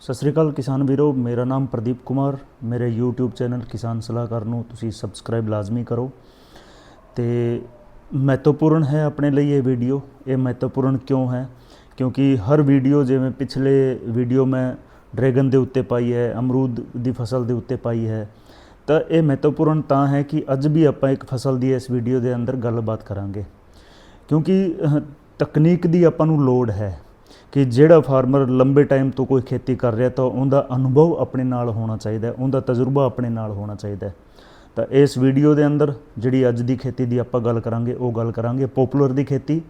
ਸਤਿ ਸ੍ਰੀ ਅਕਾਲ ਕਿਸਾਨ ਵੀਰੋ, ਮੇਰਾ ਨਾਮ ਪ੍ਰਦੀਪ ਕੁਮਾਰ, ਮੇਰੇ YouTube ਚੈਨਲ ਕਿਸਾਨ ਸਲਾਹਕਾਰ ਨੂੰ ਤੁਸੀਂ ਸਬਸਕ੍ਰਾਈਬ ਲਾਜ਼ਮੀ ਕਰੋ। ਤੇ ਮਹੱਤਵਪੂਰਨ ਹੈ ਆਪਣੇ ਲਈ ਇਹ ਵੀਡੀਓ ਇਹ ਮਹੱਤਵਪੂਰਨ ਕਿਉਂ ਹੈ? ਕਿਉਂਕਿ ਹਰ ਵੀਡੀਓ ਜਿਵੇਂ ਪਿਛਲੇ ਵੀਡੀਓ ਮੈਂ ਡਰੈਗਨ ਦੇ ਉੱਤੇ ਪਾਈ ਹੈ, ਅਮਰੂਦ ਦੀ ਫਸਲ ਦੇ ਉੱਤੇ ਪਾਈ ਹੈ, ਤਾਂ ਇਹ ਮਹੱਤਵਪੂਰਨ ਤਾਂ ਹੈ ਕਿ ਅੱਜ ਵੀ ਆਪਾਂ ਇੱਕ ਫਸਲ ਦੀ ਇਸ ਵੀਡੀਓ ਦੇ ਅੰਦਰ ਗੱਲਬਾਤ ਕਰਾਂਗੇ। ਕਿਉਂਕਿ ਤਕਨੀਕ ਦੀ ਆਪਾਂ ਨੂੰ ਲੋੜ ਹੈ। ਕਿ ਜਿਹੜਾ ਫਾਰਮਰ ਲੰਬੇ ਟਾਈਮ ਤੋਂ ਕੋਈ ਖੇਤੀ ਕਰ ਰਿਹਾ ਤਾਂ ਉਹਦਾ ਅਨੁਭਵ ਆਪਣੇ ਨਾਲ ਹੋਣਾ ਚਾਹੀਦਾ ਉਹਦਾ ਤਜਰਬਾ ਆਪਣੇ ਨਾਲ ਹੋਣਾ ਚਾਹੀਦਾ ਤਾਂ ਇਸ ਵੀਡੀਓ ਦੇ ਅੰਦਰ ਜਿਹੜੀ ਅੱਜ ਦੀ ਖੇਤੀ ਦੀ ਆਪਾਂ ਗੱਲ ਕਰਾਂਗੇ, ਉਹ ਗੱਲ ਕਰਾਂਗੇ ਪੋਪੂਲਰ ਦੀ ਖੇਤੀ।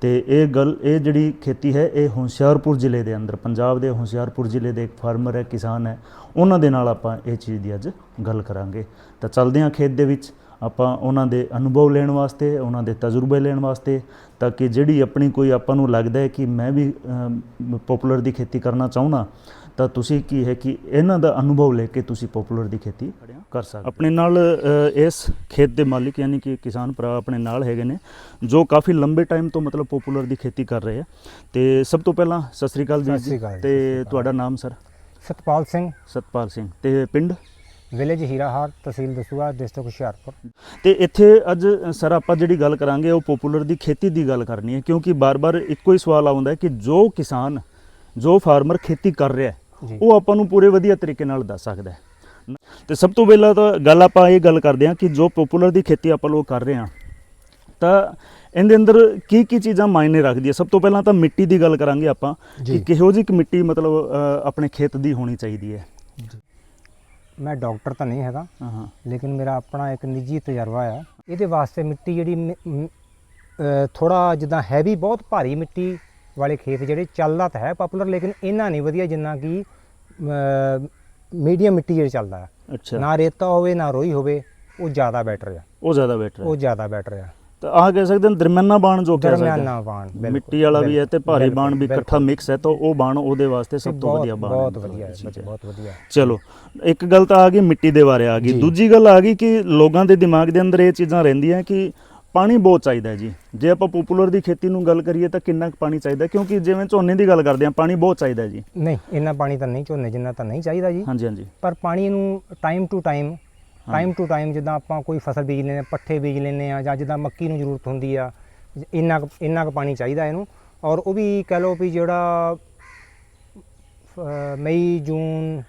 ਤੇ ਇਹ ਗੱਲ, ਇਹ ਜਿਹੜੀ ਖੇਤੀ ਹੈ, ਇਹ ਹੁਸ਼ਿਆਰਪੁਰ ਜ਼ਿਲ੍ਹੇ ਦੇ ਅੰਦਰ, ਪੰਜਾਬ ਦੇ ਹੁਸ਼ਿਆਰਪੁਰ ਜ਼ਿਲ੍ਹੇ ਦੇ ਇੱਕ ਫਾਰਮਰ ਹੈ, ਕਿਸਾਨ ਹੈ, ਉਹਨਾਂ ਦੇ ਨਾਲ ਆਪਾਂ ਇਹ ਚੀਜ਼ ਦੀ ਅੱਜ ਗੱਲ ਕਰਾਂਗੇ। ਤਾਂ ਚੱਲਦੇ ਹਾਂ ਖੇਤ ਦੇ ਵਿੱਚ, ਆਪਾਂ ਉਹਨਾਂ ਦੇ ਅਨੁਭਵ ਲੈਣ ਵਾਸਤੇ, ਉਹਨਾਂ ਦੇ ਤਜਰਬੇ ਲੈਣ ਵਾਸਤੇ ਤਾਂ ਕਿ ਜਿਹੜੀ ਆਪਣੀ ਕੋਈ ਆਪਾਂ ਨੂੰ ਲੱਗਦਾ ਹੈ ਕਿ ਮੈਂ ਵੀ ਪੋਪੂਲਰ ਦੀ ਖੇਤੀ ਕਰਨਾ ਚਾਹੁੰਦਾ ਤਾਂ ਤੁਸੀਂ ਕੀ ਹੈ ਕਿ ਇਹਨਾਂ ਦਾ ਅਨੁਭਵ ਲੈ ਕੇ ਤੁਸੀਂ ਪੋਪੂਲਰ ਦੀ ਖੇਤੀ ਕਰ ਸਕਦੇ ਆਪਣੇ ਨਾਲ ਇਸ ਖੇਤ ਦੇ ਮਾਲਿਕ ਯਾਨੀ ਕਿ ਕਿਸਾਨ ਭਰਾ ਆਪਣੇ ਨਾਲ ਹੈਗੇ ਨੇ ਜੋ ਕਾਫੀ ਲੰਬੇ ਟਾਈਮ ਤੋਂ ਮਤਲਬ ਪੋਪੂਲਰ ਦੀ ਖੇਤੀ ਕਰ ਰਹੇ ਆ। ਤੇ ਸਭ ਤੋਂ ਪਹਿਲਾਂ ਸਤਿ ਸ੍ਰੀ ਅਕਾਲ ਜੀ ਤੇ। ਤੁਹਾਡਾ ਨਾਮ ਸਰ? ਸਤਪਾਲ ਸਿੰਘ। ਸਤਪਾਲ ਸਿੰਘ। ਤੇ ਪਿੰਡ? Village Hirahar tehsil Dasuya district Hoshiarpur. ਤੇ ਇੱਥੇ ਅੱਜ ਸਰ ਆਪਾਂ ਜਿਹੜੀ ਗੱਲ ਕਰਾਂਗੇ ਉਹ ਪੋਪੂਲਰ ਦੀ ਖੇਤੀ ਦੀ ਗੱਲ ਕਰਨੀ ਹੈ ਕਿਉਂਕਿ ਬਾਰ-ਬਾਰ ਇੱਕੋ ਹੀ ਸਵਾਲ ਆਉਂਦਾ ਹੈ ਕਿ ਜੋ ਕਿਸਾਨ ਜੋ ਫਾਰਮਰ ਖੇਤੀ ਕਰ ਰਿਹਾ ਹੈ ਉਹ ਆਪਾਂ ਨੂੰ ਪੂਰੇ ਵਧੀਆ ਤਰੀਕੇ ਨਾਲ ਦੱਸ ਸਕਦਾ ਹੈ। ਤੇ ਸਭ ਤੋਂ ਪਹਿਲਾਂ ਤਾਂ ਗੱਲ ਆਪਾਂ ਇਹ ਗੱਲ ਕਰਦੇ ਹਾਂ ਕਿ ਜੋ ਪੋਪੂਲਰ ਦੀ ਖੇਤੀ ਆਪਾਂ ਲੋਕ ਕਰ ਰਹੇ ਹਾਂ ਤਾਂ ਇਹਦੇ ਅੰਦਰ ਕੀ ਕੀ ਚੀਜ਼ਾਂ ਮਾਇਨੇ ਰੱਖਦੀ ਹੈ? ਸਭ ਤੋਂ ਪਹਿਲਾਂ ਤਾਂ ਮਿੱਟੀ ਦੀ ਗੱਲ ਕਰਾਂਗੇ ਆਪਾਂ ਕਿ। ਕਿਹੋ ਜਿਹੀ ਕੁ ਮਿੱਟੀ ਮਤਲਬ ਆਪਣੇ ਖੇਤ ਦੀ ਹੋਣੀ ਚਾਹੀਦੀ ਹੈ। ਮੈਂ ਡਾਕਟਰ ਤਾਂ ਨਹੀਂ ਹੈਗਾ ਹਾਂ ਹਾਂ। ਲੇਕਿਨ ਮੇਰਾ ਆਪਣਾ ਇੱਕ ਨਿੱਜੀ ਤਜਰਬਾ ਆ। ਇਹਦੇ ਵਾਸਤੇ ਮਿੱਟੀ ਜਿਹੜੀ ਥੋੜਾ ਜਿੱਦਾਂ ਹੈਵੀ ਬਹੁਤ ਭਾਰੀ ਮਿੱਟੀ ਵਾਲੇ ਖੇਤ ਜਿਹੜੇ ਚੱਲਦਾ ਤਾਂ ਹੈ ਪਪੂਲਰ ਲੇਕਿਨ ਇਹਨਾਂ ਨਹੀਂ ਵਧੀਆ ਜਿੰਨਾ ਕਿ ਮੀਡੀਅਮ ਮਿੱਟੀ ਜਿਹੜੇ ਚੱਲਦਾ ਆ। ਅੱਛਾ। ਨਾ ਰੇਤਾ ਹੋਵੇ ਨਾ ਰੋਈ ਹੋਵੇ ਉਹ ਜ਼ਿਆਦਾ ਬੈਟਰ ਆ। ਉਹ ਜ਼ਿਆਦਾ ਬੈਟਰ ਹੈ ਉਹ ਜ਼ਿਆਦਾ ਬੈਟਰ ਆ। ਤਾਂ ਆਹ ਕਹਿ ਸਕਦੇ ਹਾਂ ਦਰਮਿਆਨਾ ਬਾਣ ਜੋ ਕਹਿ ਸਕਦੇ ਹਾਂ। ਦਰਮਿਆਨਾ ਬਾਣ ਬਿਲਕੁਲ, ਮਿੱਟੀ ਵਾਲਾ ਵੀ ਹੈ ਤੇ ਭਾਰੀ ਬਿਲਕੁਲ, ਬਾਣ ਵੀ ਬਿਲਕੁਲ। ਇਕੱਠਾ ਮਿਕਸ ਹੈ ਤਾਂ ਉਹ ਬਾਣ ਉਹਦੇ ਵਾਸਤੇ ਸਭ ਤੋਂ ਬਹੁਤ- ਵਧੀਆ ਬਾਣ ਹੈ। ਬਹੁਤ ਵਧੀਆ ਹੈ। ਬਹੁਤ ਵਧੀਆ ਚਲੋ ਇੱਕ ਗੱਲ ਤਾਂ ਆ ਗਈ ਮਿੱਟੀ ਦੇ ਬਾਰੇ ਆ ਗਈ। ਜੀ। ਦੂਜੀ ਗੱਲ ਆ ਗਈ ਕਿ ਲੋਕਾਂ ਦੇ ਦਿਮਾਗ ਦੇ ਅੰਦਰ ਇਹ ਚੀਜ਼ਾਂ ਰਹਿੰਦੀਆਂ ਕਿ ਪਾਣੀ ਬਹੁਤ ਚਾਹੀਦਾ ਹੈ ਜੀ। ਜੇ ਆਪਾਂ ਪੋਪੂਲਰ ਦੀ ਖੇਤੀ ਨੂੰ ਗੱਲ ਕਰੀਏ ਤਾਂ ਕਿੰਨਾ ਕੁ ਪਾਣੀ ਚਾਹੀਦਾ ਕਿਉਂਕਿ ਜਿਵੇਂ ਝੋਨੇ ਦੀ ਗੱਲ ਕਰਦੇ ਹਾਂ ਪਾਣੀ ਬਹੁਤ ਚਾਹੀਦਾ ਹੈ ਜੀ। ਨਹੀਂ ਇੰਨਾ ਪਾਣੀ ਤਾਂ ਨਹੀਂ ਝੋਨੇ ਜਿੰਨਾ ਤਾਂ ਨਹੀਂ ਚਾਹੀਦਾ ਜੀ। ਹਾਂਜੀ ਹਾਂਜੀ। ਪਰ ਪਾਣੀ ਨੂੰ time to time time to time ਜਿੱਦਾਂ ਆਪਾਂ ਕੋਈ ਫਸਲ ਬੀਜ ਲੈਂਦੇ ਹਾਂ ਪੱਠੇ ਬੀਜ ਲੈਂਦੇ ਆ ਜਾਂ ਜਿੱਦਾਂ ਮੱਕੀ ਨੂੰ ਜ਼ਰੂਰਤ ਹੁੰਦੀ ਆ ਇੰਨਾ ਕੁ- ਇੰਨਾ ਕੁ ਪਾਣੀ ਚਾਹੀਦਾ ਇਹਨੂੰ। ਔਰ ਉਹ ਵੀ ਕਹਿ ਲਓ ਵੀ ਜਿਹੜਾ ਅ, ਮਈ ਜੂਨ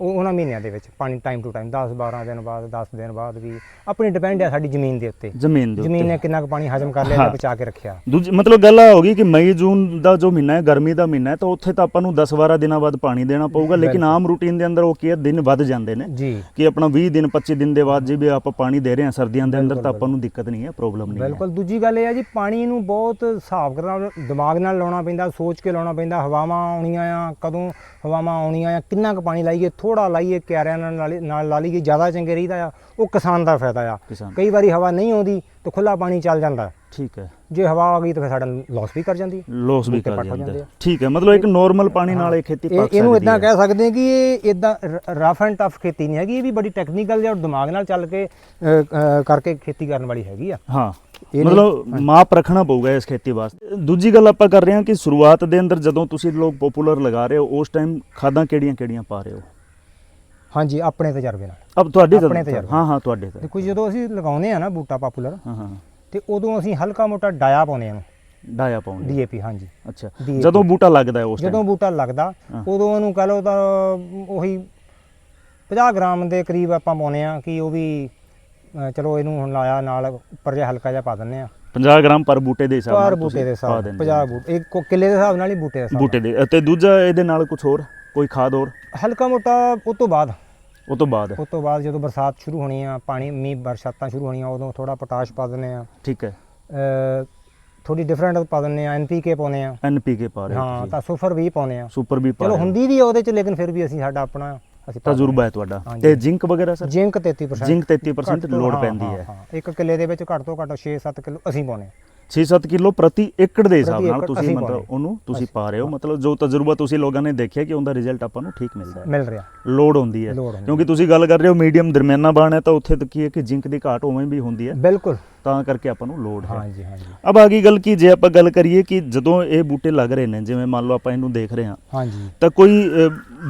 ਉਹ ਉਹਨਾਂ ਮਹੀਨਿਆਂ ਦੇ ਵਿੱਚ ਪਾਣੀ ਟਾਈਮ ਟੂ ਟਾਈਮ 10 12 ਦਿਨ ਬਾਅਦ 10 ਦਿਨ ਬਾਅਦ ਵੀ ਆਪਣੀ ਡਿਪੈਂਡ ਹੈ ਸਾਡੀ ਜ਼ਮੀਨ ਦੇ ਉੱਤੇ। ਜ਼ਮੀਨ ਦੇ ਜ਼ਮੀਨ ਨੇ ਕਿੰਨਾ ਕੁ ਪਾਣੀ ਹਜਮ ਕਰ ਲਿਆ। ਜਾਂ ਬਚਾ ਕੇ ਰੱਖਿਆ। ਦੂਜੀ ਮਤਲਬ ਗੱਲ ਆ ਹੋ ਗਈ ਕਿ ਮਈ ਜੂਨ ਦਾ ਜੋ ਮਹੀਨਾ ਹੈ ਗਰਮੀ ਦਾ ਮਹੀਨਾ ਹੈ ਤਾਂ ਉੱਥੇ ਤਾਂ ਆਪਾਂ ਨੂੰ 10 12 ਦਿਨਾਂ ਬਾਅਦ ਪਾਣੀ ਦੇਣਾ ਪਊਗਾ ਲੇਕਿਨ। ਆਮ ਰੂਟੀਨ ਦੇ ਅੰਦਰ ਉਹ ਕੀ ਹੈ ਦਿਨ ਵੱਧ ਜਾਂਦੇ ਨੇ। ਜੀ। ਕਿ ਆਪਣਾ 20 ਦਿਨ 25 ਦਿਨ ਦੇ ਬਾਅਦ ਜੇ ਵੀ ਆਪਾਂ ਪਾਣੀ ਦੇ ਰਹੇ ਹਾਂ ਸਰਦੀਆਂ ਦੇ ਅੰਦਰ ਤਾਂ ਆਪਾਂ ਨੂੰ ਦਿੱਕਤ ਨਹੀਂ ਹੈ ਪ੍ਰੋਬਲਮ ਨਹੀਂ ਹੈ। ਬਿਲਕੁਲ। ਦੂਜੀ ਗੱਲ ਇਹ ਹੈ ਜੀ ਪਾਣੀ ਨੂੰ ਬਹੁਤ ਹਿਸਾਬ ਨਾਲ ਦਿਮਾਗ ਨਾਲ ਲਾਉਣਾ ਪੈਂਦਾ ਸੋਚ ਕੇ ਲਾਉਣਾ ਪੈਂਦਾ ਹਵਾਵਾਂ ਆਉਣੀਆਂ ਆ ਕਦੋਂ ਹਵਾਵਾਂ ਆਉਣੀਆਂ ਆ ਕਿੰਨਾ ਕੁ ਪਾਣੀ ਲਾਈਏ ਥੋੜਾ ਲਾਈਏ ਕਿਆਰਿਆਂ ਨਾਲ ਨਾਲ ਲਾ ਲਈਏ ਜ਼ਿਆਦਾ ਚੰਗੇ ਰਹੀਦਾ ਆ ਉਹ ਕਿਸਾਨ ਦਾ ਫਾਇਦਾ ਆ। ਕਿਸਾਨ। ਕਈ ਵਾਰੀ ਹਵਾ ਨਹੀਂ ਆਉਂਦੀ ਤਾਂ ਖੁੱਲਾ ਪਾਣੀ ਚੱਲ ਜਾਂਦਾ। ਠੀਕ ਹੈ। ਜੇ ਹਵਾ ਆ ਗਈ ਤਾਂ ਫਿਰ ਸਾਡਾ ਲਾਸ ਵੀ ਕਰ ਜਾਂਦੀ। ਹੈ ਲੋਸ ਵੀ ਬੂਟੇ ਕਰ ਪੱਟ ਹੋ ਜਾਂਦਾ ਜਾਂਦੇ ਹੈ ਆ। ਠੀਕ ਹੈ ਮਤਲਬ ਇੱਕ ਨਾਰਮਲ ਪਾਣੀ ਨਾਲ ਇਹ ਖੇਤੀ ਇਹ ਪੱਕ ਇਹਨੂੰ ਇਦਾਂ ਹੈ। ਕਹਿ ਸਕਦੇ ਹਾਂ ਕਿ ਇਹ ਇਦਾਂ ਰਫ ਐਂਡ ਟਫ ਖੇਤੀ ਨਹੀਂ ਹੈਗੀ ਇਹ ਵੀ ਬੜੀ ਟੈਕਨੀਕਲ ਜਾਂ ਦਿਮਾਗ ਨਾਲ ਚੱਲ ਕੇ ਅ, ਅ, ਕਰਕੇ ਖੇਤੀ ਕਰਨ ਵਾਲੀ ਹੈਗੀ ਆ। ਹਾਂ। ਇਹ ਨਹੀਂ- ਮਤਲਬ ਮਾਪ ਰੱਖਣਾ ਪਊਗਾ ਇਸ ਖੇਤੀ ਵਾਸਤੇ। ਦੂਜੀ ਗੱਲ ਆਪਾਂ ਕਰ ਰਹੇ ਹਾਂ ਕਿ ਸ਼ੁਰੂਆਤ ਦੇ ਅੰਦਰ ਜਦੋਂ ਤੁਸੀਂ ਲੋਕ ਪਪੂਲਰ ਲਗਾ ਰਹੇ ਹੋ ਉਸ ਟਾਈਮ ਖਾਦਾਂ ਕਿਹੜੀਆਂ ਕਿਹੜੀਆਂ ਪਾ ਰਹੇ ਹੋ? ਹਾਂਜੀ ਆਪਣੇ ਤਜਰਬੇ ਨਾਲ। ਅਬ ਤੁਹਾਡੇ ਆਪਣੇ ਤਜਰਬੇ। ਹਾਂ ਹਾਂ ਤੁਹਾਡੇ ਤੇ ਦੇਖੋ ਜਦੋਂ ਅਸੀਂ ਲਗਾਉਨੇ ਆ ਨਾ ਬੂਟਾ ਪਾਪੂਲਰ ਹਾਂ ਹਾਂ। ਤੇ ਉਦੋਂ ਅਸੀਂ ਹਲਕਾ ਮੋਟਾ ਡਾਇਆ ਪਾਉਂਦੇ ਆ ਡਾਇਆ ਪਾਉਂਦੇ ਡੀਏਪੀ ਹਾਂਜੀ। ਅੱਛਾ। ਜਦੋਂ ਬੂਟਾ ਲੱਗਦਾ ਉਸ ਜਦੋਂ ਬੂਟਾ ਲੱਗਦਾ। ਉਦੋਂ ਉਹਨੂੰ ਕਹ ਲਓ ਤਾਂ ਉਹੀ 50 ਗ੍ਰਾਮ ਦੇ ਕਰੀਬ ਆਪਾਂ ਪਾਉਂਦੇ ਆ ਕਿ ਉਹ ਵੀ ਚਲੋ ਇਹਨੂੰ ਹੁਣ ਲਾਇਆ ਨਾਲ ਉੱਪਰ ਜਿਹਾ ਹਲਕਾ ਜਿਹਾ ਪਾ ਦਿੰਨੇ ਆ 50 ਗ੍ਰਾਮ ਪਰ ਬੂਟੇ ਦੇ ਹਿਸਾਬ ਪਰ ਨਾਲ ਬੂਟੇ ਤੁਸੀਂ ਦੇ ਹਿਸਾਬ ਦਿੰਦੇ 50 ਹੋ। ਬੂਟੇ ਇੱਕ ਕਿੱਲੇ ਦੇ ਹਿਸਾਬ ਨਾਲ ਹੀ ਬੂਟੇ ਦੇ ਹਿਸਾਬ ਬੂਟੇ ਦੇ ਅਤੇ ਦੂਜਾ ਇਹਦੇ ਨਾਲ ਕੁਝ ਹੋਰ? ਕੋਈ ਖਾਦ ਹੋਰ। ਹਲਕਾ ਮੋਟਾ ਉਹ ਤੋਂ ਬਾਅਦ। ਉਹ ਤੋਂ ਬਾਅਦ। ਉਸ ਤੋਂ ਬਾਅਦ ਜਦੋਂ ਬਰਸਾਤ ਸ਼ੁਰੂ ਹੋਣੀ ਆ ਪਾਣੀ ਮੀਂਹ ਬਰਸਾਤਾਂ ਸ਼ੁਰੂ ਹੋਣੀਆਂ ਉਦੋਂ ਥੋੜਾ ਪੋਟਾਸ਼ ਪਾ ਦਿੰਨੇ ਆ। ਠੀਕ ਹੈ। ਥੋੜੀ ਡਿਫਰੈਂਟ ਪਾ ਦਿੰਨੇ ਆ ਐਨਪੀਕੇ ਪਾਉਂਦੇ ਆ। ਐਨਪੀਕੇ ਪਾ ਰਹੇ ਹੋ। ਤਾਂ ਸੁਫਰ ਵੀ ਪਾਉਂਦੇ ਆ। ਸੁਪਰ ਵੀ ਪਾ ਚਲੋ। ਹੁੰਦੀ ਵੀ ਆ ਉਹਦੇ ਚ ਲੇਕਿਨ ਫਿਰ ਵੀ ਅਸੀਂ ਸਾਡਾ ਆਪਣਾ ਅਸੀਂ ਤਜਰਬਾ ਹੈ ਤੁਹਾਡਾ। ਤੇ ਜ਼ਿੰਕ ਵਗੈਰਾ ਸਰ? ਜਿੰਕ 33% ਜ਼ਿੰਕ 33% ਘੱਟ ਤੋਂ- ਲੋੜ ਹਾਂ, ਪੈਂਦੀ ਹਾਂ। ਇੱਕ ਕਿੱਲੇ ਦੇ ਵਿੱਚ ਘੱਟ ਤੋਂ ਘੱਟ 6-7 ਕਿਲੋ ਅਸੀਂ ਪਾਉਨੇ 6-7 ਕਿਲੋ ਪ੍ਰਤੀ ਏਕੜ ਦੇ ਹਿਸਾਬ ਨਾਲ ਤੁਸੀਂ ਮਤਲਬ। ਉਹਨੂੰ ਤੁਸੀਂ ਪਾ ਰਹੇ ਹੋ। ਮਤਲਬ ਜੋ ਤਜਰਬਾ ਤੁਸੀਂ ਲੋਕਾਂ ਨੇ ਦੇਖਿਆ ਕਿ ਉਹਦਾ ਰਿਜ਼ਲਟ ਆਪਾਂ ਨੂੰ ਠੀਕ ਮਿਲਦਾ ਹੈ। ਮਿਲ ਰਿਹਾ। ਲੋਡ ਹੁੰਦੀ ਹੈ। ਕਿਉਂਕਿ ਤੁਸੀਂ ਗੱਲ ਕਰ ਰਹੇ ਹੋ ਮੀਡੀਅਮ ਦਰਮਿਆਨਾ ਬਾਣ ਹੈ ਤਾਂ ਉੱਥੇ ਤਾਂ ਕੀ ਹੈ ਕਿ ਜ਼ਿੰਕ ਦੀ ਘਾਟ ਉਵੇਂ ਵੀ ਹੁੰਦੀ ਹੈ। ਬਿਲਕੁਲ। ਤਾਂ ਕਰਕੇ ਆਪਾਂ ਨੂੰ ਲੋਡ ਹੈ। ਹਾਂਜੀ ਹਾਂਜੀ। ਅਬ ਆ ਗਈ ਗੱਲ ਕਿ ਜੇ ਆਪਾਂ ਗੱਲ ਕਰੀਏ ਕਿ ਜਦੋਂ ਇਹ ਬੂਟੇ ਲੱਗ ਰਹੇ ਨੇ ਜਿਵੇਂ ਮੰਨ ਲਓ ਆਪਾਂ ਇਹਨੂੰ ਦੇਖ ਰਹੇ ਹਾਂ ਹਾਂਜੀ। ਤਾਂ ਕੋਈ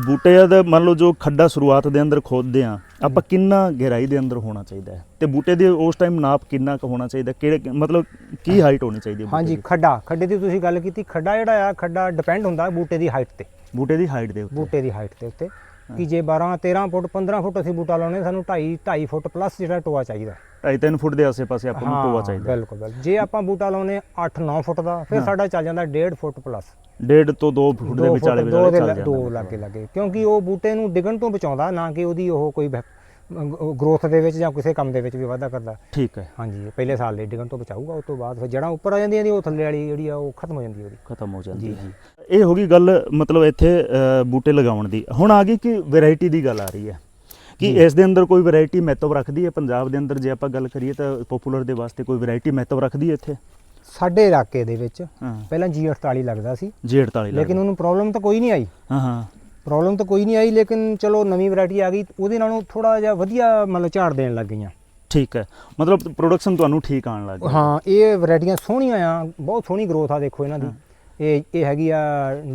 ਬੂਟੇ ਦਾ ਮੰਨ ਲਓ ਜੋ ਖੱਡਾ ਸ਼ੁਰੂਆਤ ਦੇ ਅੰਦਰ ਖੋਦਦੇ ਆ ਆਪਾਂ ਕਿੰਨਾ ਗਹਿਰਾਈ ਦੇ ਅੰਦਰ ਹੋਣਾ ਚਾਹੀਦਾ ਹੈ? ਤੇ ਬੂਟੇ ਦੇ ਉਸ ਟਾਈਮ ਨਾਪ ਕਿੰਨਾ ਕੁ ਹੋਣਾ ਚਾਹੀਦਾ? ਕਿਹੜੇ ਮਤਲਬ ਕੀ ਹਾਈਟ ਹੋਣੀ ਚਾਹੀਦੀ ਹੈ ਹਾਂਜੀ? ਖੱਡਾ। ਖੱਡੇ ਦੀ ਤੁਸੀਂ ਗੱਲ ਕੀਤੀ ਖੱਡਾ ਜਿਹੜਾ ਆ ਖੱਡਾ ਡਿਪੈਂਡ ਹੁੰਦਾ ਬੂਟੇ ਦੀ ਹਾਈਟ ਤੇ। ਬੂਟੇ ਦੀ ਹਾਈਟ ਦੇ ਉੱਤੇ। ਬੂਟੇ ਦੀ ਹਾਈਟ ਦੇ ਉੱਤੇ। ਕਿ ਜੇ 12 13 ਫੁੱਟ 15 ਫੁੱਟ ਅਸੀਂ ਬੂਟਾ ਲਾਉਣੇ ਸਾਨੂੰ 2.5 2.5 ਫੁੱਟ ਪਲੱਸ ਜਿਹੜਾ ਟੋਆ ਚਾਹੀਦਾ। ਢਾਈ ਤਿੰਨ ਫੁੱਟ ਦੇ ਆਸੇ-ਪਾਸੇ ਆਪਾਂ ਨੂੰ ਟੋਆ ਚਾਹੀਦਾ। ਬਿਲਕੁਲ ਬਿਲਕੁਲ। ਜੇ ਆਪਾਂ ਬੂਟਾ ਲਾਉਨੇ 8 9 ਫੁੱਟ ਦਾ ਫਿਰ। ਸਾਡਾ ਚੱਲ ਜਾਂਦਾ 1.5 ਫੁੱਟ ਪਲੱਸ ਡੇਢ ਤੋਂ 2 ਫੁੱਟ ਦੇ ਵਿਚਾਲੇ ਵਿਚਾਲੇ ਚੱਲ ਜਾਂਦਾ ਦੋ। ਲੱਗੇ ਲੱਗੇ ਕਿਉਂਕਿ ਉਹ ਬੂਟੇ ਨੂੰ ਡਿੱਗਣ ਤੋਂ ਬਚਾਉਂਦਾ ਨਾ ਕਿ ਉਹਦੀ ਉਹ ਕੋਈ ਗਰੋਥ ਦੇ ਵਿੱਚ ਜਾਂ ਕਿਸੇ ਕੰਮ ਦੇ ਵਿੱਚ ਵੀ ਵਾਧਾ ਕਰਦਾ। ਠੀਕ ਹੈ। ਹਾਂਜੀ ਪਹਿਲੇ ਸਾਲ ਲਈ ਡਿੱਗਣ ਤੋਂ ਬਚਾਊਗਾ ਉਸ ਤੋਂ ਬਾਅਦ ਫਿਰ ਜੜਾਂ ਉੱਪਰ ਆ ਜਾਂਦੀਆਂ ਨੇ ਉਹ ਥੱਲੇ ਵਾਲੀ ਜਿਹੜੀ ਆ ਉਹ ਖਤਮ ਹੋ ਜਾਂਦੀ ਉਹਦੀ। ਖਤਮ ਹੋ ਜਾਂਦੀ ਜੀ, ਹੈ। ਇਹ ਹੋ ਗਈ ਗੱਲ ਮਤਲਬ ਇੱਥੇ ਬੂਟੇ ਲਗਾਉਣ ਦੀ। ਹੁਣ ਆ ਗਈ ਕਿ ਵੈਰਾਈਟੀ ਦੀ ਗੱਲ ਆ ਰਹੀ ਹੈ। ਕਿ। ਇਸ ਦੇ ਅੰਦਰ ਕੋਈ ਵੈਰਾਈਟੀ ਮਹੱਤਵ ਰੱਖਦੀ ਹੈ? ਪੰਜਾਬ ਦੇ ਅੰਦਰ ਜੇ ਆਪਾਂ ਗੱਲ ਕਰੀਏ ਤਾਂ ਪਪੂਲਰ ਦੇ ਵਾਸਤੇ ਕੋਈ ਵੈਰਾਈਟੀ ਮਹੱਤਵ ਰੱਖਦੀ ਹੈ ਇੱਥੇ? ਸਾਡੇ ਇਲਾਕੇ ਦੇ ਵਿੱਚ ਪਹਿਲਾਂ G48 ਲੱਗਦਾ ਸੀ। ਜੀ 48 ਲੇਕਿਨ ਉਹਨੂੰ ਪ੍ਰੋਬਲਮ ਤਾਂ ਕੋਈ ਨਹੀਂ ਆਈ। ਹਾਂ ਹਾਂ। ਪ੍ਰੋਬਲਮ ਤਾਂ ਕੋਈ ਨਹੀਂ ਆਈ ਲੇਕਿਨ ਚਲੋ ਨਵੀਂ ਵੈਰਾਈਟੀ ਆ ਗਈ ਉਹਦੇ ਨਾਲੋਂ ਥੋੜਾ ਜਿਹਾ ਵਧੀਆ ਮਤਲਬ ਝਾੜ ਦੇਣ ਲੱਗ ਗਈਆਂ ਠੀਕ ਹੈ ਮਤਲਬ ਪ੍ਰੋਡਕਸ਼ਨ ਤੁਹਾਨੂੰ ਠੀਕ ਆਉਣ ਲੱਗ ਗਿਆ ਹਾਂ ਇਹ ਵੈਰਾਈਟੀਆਂ ਸੋਹਣੀਆਂ ਆ ਬਹੁਤ ਸੋਹਣੀ ਗਰੋਥ ਆ ਦੇਖੋ ਇਹਨਾਂ ਦੀ ਇਹ ਇਹ ਹੈਗੀ ਆ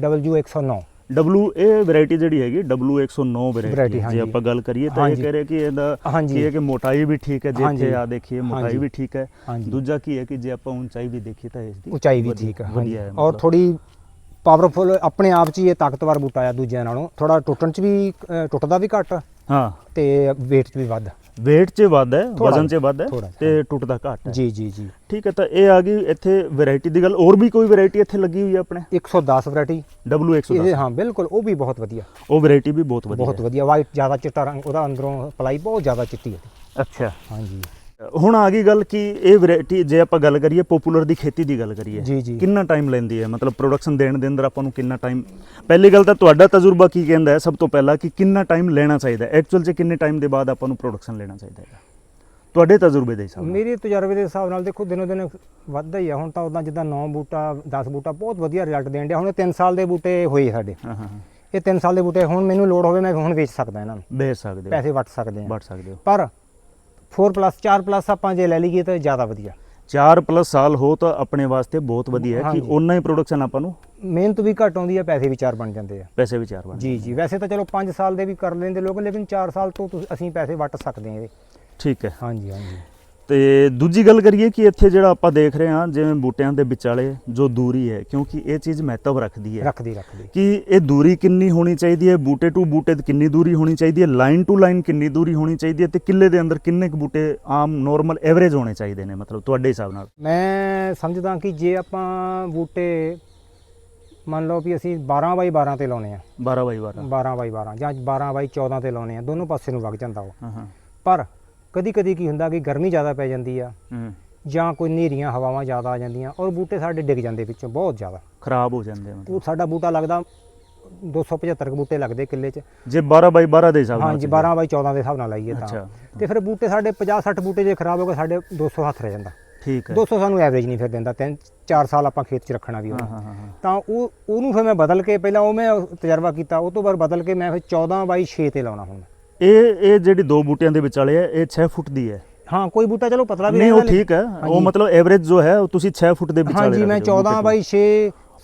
W109 W ਇਹ ਵੈਰਾਈਟੀ ਜਿਹੜੀ ਹੈਗੀ W109 Variety, ਵੈਰਾਈਟੀ ਜੇ। ਆਪਾਂ ਗੱਲ ਕਰੀਏ ਤਾਂ ਇਹ। ਕਹਿ ਰਹੇ ਕਿ ਇਹਦਾ। ਕੀ ਹੈ ਕਿ ਮੋਟਾਈ ਵੀ ਠੀਕ ਹੈ। ਇੱਥੇ ਆ ਦੇਖੀਏ ਮੋਟਾਈ। ਵੀ ਠੀਕ ਹੈ। ਦੂਜਾ ਕੀ ਹੈ ਕਿ ਜੇ ਆਪਾਂ ਉਚਾਈ ਵੀ ਦੇਖੀਏ ਤਾਂ ਇਸ ਦੀ ਉਚਾਈ ਵੀ ਠੀਕ ਹਾਂਜੀ ਵਧੀਆ ਹੈ ਔਰ। ਥੋੜੀ ਪਾਵਰਫੁਲ ਆਪਣੇ ਆਪ 'ਚ ਹੀ ਇਹ ਤਾਕਤਵਰ ਬੂਟਾ ਆ ਦੂਜਿਆਂ ਨਾਲੋਂ। ਥੋੜਾ ਟੁੱਟਣ 'ਚ ਵੀ ਅ, ਟੁੱਟਦਾ ਵੀ ਘੱਟ ਹਾਂ। ਤੇ weight 'ਚ ਵੀ ਵੱਧ। weight 'ਚ ਵੱਧ ਹੈ ਥੋੜ੍ਹਾ ਵਜ਼ਨ 'ਚ ਵੱਧ ਹੈ ਤੇ ਟੁੱਟਦਾ ਘੱਟ ਹੈ। ਜੀ ਜੀ ਜੀ। ਠੀਕ ਹੈ ਤਾਂ ਇਹ ਆ ਗਈ ਇੱਥੇ ਵੈਰਾਈਟੀ ਦੀ ਗੱਲ। ਹੋਰ ਵੀ ਕੋਈ ਵੈਰਾਈਟੀ ਇੱਥੇ ਲੱਗੀ ਹੋਈ ਹੈ ਆਪਣੇ? 110 ਵੈਰਾਈਟੀ W110 ਇਹ ਹਾਂ ਬਿਲਕੁਲ ਉਹ ਵੀ ਬਹੁਤ ਵਧੀਆ। ਉਹ ਵੈਰਾਈਟੀ ਵੀ ਬਹੁਤ ਵਧੀਆ ਬਹੁਤ। ਵਧੀਆ। ਵਾਈਟ ਜ਼ਿਆਦਾ ਚਿੱਟਾ ਰੰਗ ਉਹਦਾ ਅੰਦਰੋਂ ਪਲਾਈ ਬਹੁਤ ਜ਼ਿਆਦਾ ਚਿੱਟੀ ਹੈ। ਅੱਛਾ। ਹਾਂਜੀ। ਹੁਣ ਆ ਗਈ ਗੱਲ ਕਿ ਇਹ ਵੈਰਾਈਟੀ ਜੇ ਆਪਾਂ ਗੱਲ ਕਰੀਏ ਪਪੂਲਰ ਦੀ ਖੇਤੀ ਦੀ ਗੱਲ ਕਰੀਏ ਜੀ, ਜੀ। ਕਿੰਨਾ ਟਾਈਮ ਲੈਂਦੀ ਹੈ? ਮਤਲਬ ਪ੍ਰੋਡਕਸ਼ਨ ਦੇਣ ਦੇ ਅੰਦਰ ਆਪਾਂ ਨੂੰ ਕਿੰਨਾ ਟਾਈਮ ਪਹਿਲੀ ਗੱਲ ਤਾਂ ਤੁਹਾਡਾ ਤਜਰਬਾ ਕੀ ਕਹਿੰਦਾ ਹੈ ਸਭ ਤੋਂ ਪਹਿਲਾਂ ਕਿ ਕਿੰਨਾ ਟਾਈਮ ਲੈਣਾ ਚਾਹੀਦਾ ਹੈ? ਐਕਚੁਅਲ 'ਚ ਕਿੰਨੇ ਟਾਈਮ ਦੇ ਬਾਅਦ ਆਪਾਂ ਨੂੰ ਪ੍ਰੋਡਕਸ਼ਨ ਲੈਣਾ ਚਾਹੀਦਾ ਹੈ ਤੁਹਾਡੇ ਤਜਰਬੇ ਦੇ ਹਿਸਾਬ ਨਾਲ। ਮੇਰੇ ਤਜਰਬੇ ਦੇ ਹਿਸਾਬ ਨਾਲ ਦੇਖੋ ਦਿਨੋ ਦਿਨ ਵੱਧਦਾ ਹੀ ਆ। ਹੁਣ ਤਾਂ ਉਦਾਂ ਜਿੱਦਾਂ 9 ਬੂਟਾ 10 ਬੂਟਾ ਬਹੁਤ ਵਧੀਆ ਰਿਜ਼ਲਟ ਦੇਣ ਡਿਆ। ਹੁਣ ਇਹ 3 ਸਾਲ ਦੇ ਬੂਟੇ ਹੋਏ ਸਾਡੇ। ਹਾਂ ਹਾਂ ਇਹ 3 ਸਾਲ ਦੇ ਬੂਟੇ ਹੁਣ ਮੈਨੂੰ ਲੋੜ ਹੋਵੇ ਮੈਂ ਹੁਣ ਵੇਚ ਸਕਦਾ ਇਹਨਾਂ ਨੂੰ। ਵੇਚ ਸਕਦੇ ਹੋ। ਪੈਸੇ ਵਟ ਸਕਦੇ ਆ। ਵਟ ਸਕਦੇ ਹੋ। ਪਰ 4 ਪਲੱਸ 4 ਪਲੱਸ ਆਪਾਂ ਜੇ ਲੈ ਲਈਏ ਤਾਂ ਜ਼ਿਆਦਾ ਵਧੀਆ। 4 ਪਲੱਸ ਸਾਲ ਹੋ ਤਾਂ ਆਪਣੇ ਵਾਸਤੇ ਬਹੁਤ ਵਧੀਆ ਹੈ ਕਿ। ਉਹਨਾਂ ਹੀ ਪ੍ਰੋਡਕਸ਼ਨ ਆਪਾਂ ਨੂੰ ਮਿਹਨਤ ਵੀ ਘੱਟ ਆਉਂਦੀ ਆ ਪੈਸੇ ਵੀ ਚਾਰ ਬਣ ਜਾਂਦੇ ਆ। ਪੈਸੇ ਵੀ ਚਾਰ ਬਣ ਜੀ ਜੀ। ਵੈਸੇ ਤਾਂ ਚਲੋ 5 ਸਾਲ ਦੇ ਵੀ ਕਰ ਲੈਂਦੇ ਲੋਕ ਲੇਕਿਨ 4 ਸਾਲ ਤੋਂ ਅਸੀਂ ਪੈਸੇ ਵਟ ਸਕਦੇ ਆ ਇਹਦੇ। ਠੀਕ ਹੈ। ਹਾਂਜੀ ਹਾਂਜੀ। ਤੇ ਦੂਜੀ ਗੱਲ ਕਰੀਏ ਕਿ ਇੱਥੇ ਜਿਹੜਾ ਆਪਾਂ ਦੇਖ ਰਹੇ ਹਾਂ ਜਿਵੇਂ ਬੂਟਿਆਂ ਦੇ ਵਿਚਾਲੇ ਜੋ ਦੂਰੀ ਹੈ ਕਿਉਂਕਿ ਇਹ ਚੀਜ਼ ਮਹੱਤਵ ਰੱਖਦੀ ਹੈ। ਰੱਖਦੀ ਰੱਖਦੀ। ਕਿ ਇਹ ਦੂਰੀ ਕਿੰਨੀ ਹੋਣੀ ਚਾਹੀਦੀ ਹੈ? ਬੂਟੇ ਟੂ ਬੂਟੇ ਦੀ ਕਿੰਨੀ ਦੂਰੀ ਹੋਣੀ ਚਾਹੀਦੀ ਹੈ? ਲਾਈਨ ਟੂ ਲਾਈਨ ਕਿੰਨੀ ਦੂਰੀ ਹੋਣੀ ਚਾਹੀਦੀ ਹੈ? ਤੇ ਕਿੱਲੇ ਦੇ ਅੰਦਰ ਕਿੰਨੇ ਕੁ ਬੂਟੇ ਆਮ ਨਾਰਮਲ ਐਵਰੇਜ ਹੋਣੇ ਚਾਹੀਦੇ ਨੇ ਮਤਲਬ ਤੁਹਾਡੇ ਹਿਸਾਬ ਨਾਲ? ਮੈਂ ਸਮਝਦਾ ਕਿ ਜੇ ਆਪਾਂ ਬੂਟੇ ਮੰਨ ਲਓ ਵੀ ਅਸੀਂ 12 ਬਾਈ 12 ਤੇ ਲਾਉਨੇ ਆ। 12 ਬਾਈ 12 12 ਬਾਈ 12 ਜਾਂ 12 ਬਾਈ 14 ਤੇ ਲਾਉਨੇ ਆ ਦੋਨੋਂ ਪਾਸੇ ਨੂੰ ਵਗ ਜਾਂਦਾ ਉਹ। ਹਾਂ ਹਾਂ। ਪਰ ਕਦੀ ਕਦੀ ਕੀ ਹੁੰਦਾ ਕਿ ਗਰਮੀ ਜ਼ਿਆਦਾ ਪੈ ਜਾਂਦੀ ਆ ਹੂੰ। ਜਾਂ ਕੋਈ ਨੇਰੀਆਂ ਹਵਾਵਾਂ ਜ਼ਿਆਦਾ ਆ ਜਾਂਦੀਆਂ ਔਰ ਬੂਟੇ ਸਾਡੇ ਡਿੱਗ ਜਾਂਦੇ ਵਿੱਚੋਂ ਬਹੁਤ ਜ਼ਿਆਦਾ। ਖਰਾਬ ਹੋ ਜਾਂਦੇ ਆ ਉਹ ਮਤਲਬ ਸਾਡਾ ਬੂਟਾ ਲੱਗਦਾ 275 ਕੁ ਬੂਟੇ ਲੱਗਦੇ ਕਿੱਲੇ 'ਚ। ਜੇ 12 ਬਾਈ 12 ਦੇ ਹਿਸਾਬ ਨਾਲ ਹਾਂਜੀ ਚੱਲੀਏ। 12 ਬਾਈ 14 ਦੇ ਹਿਸਾਬ ਨਾਲ ਲਾਈਏ ਤਾਂ। ਅੱਛਾ। ਤੇ ਫਿਰ ਬੂਟੇ ਸਾਡੇ 50 60 ਬੂਟੇ ਜੇ ਖਰਾਬ ਹੋ ਗਏ ਸਾਡੇ 200 ਹੱਥ ਰਹਿ ਜਾਂਦਾ। ਠੀਕ ਹੈ। 200 ਸਾਨੂੰ ਐਵਰੇਜ ਨਹੀਂ ਫਿਰ ਦਿੰਦਾ ਤਿੰਨ ਚਾਰ ਸਾਲ ਆਪਾਂ ਖੇਤ 'ਚ ਰੱਖਣਾ ਵੀ ਹਾਂ ਉਹਨੂੰ। ਹਾਂ ਹਾਂ ਹਾਂ ਤਾਂ ਉਹ ਉਹਨੂੰ ਫਿਰ ਮੈਂ ਬਦਲ ਕੇ ਪਹਿਲਾਂ ਉਹ ਮੈਂ ਤਜਰਬਾ ਕੀਤਾ ਉਹ ਤੋਂ ਬਾਅਦ ਬਦਲ ਕੇ ਮੈਂ ਫਿਰ 14 ਬਾਈ 6 ਤੇ ਲਾਉਣਾ ਹੁਣ। ਇਹ ਇਹ ਜਿਹੜੀ ਦੋ ਬੂਟਿਆਂ ਦੇ ਵਿਚਾਲੇ ਹੈ ਇਹ 6 ਫੁੱਟ ਦੀ ਹੈ। ਹਾਂ ਕੋਈ ਬੂਟਾ ਚਲੋ ਪਤਲਾ ਵੀ ਨਹੀਂ ਉਹ ਠੀਕ ਹੈ ਉਹ। ਮਤਲਬ ਐਵਰੇਜ ਜੋ ਹੈ ਉਹ ਤੁਸੀਂ 6 ਫੁੱਟ ਦੇ ਵਿਚਾਲੇ ਹਾਂਜੀ ਮੈਂ ਰੱਖਦੇ ਹੋ 14 ਬੂਟੇ ਬਾਈ 6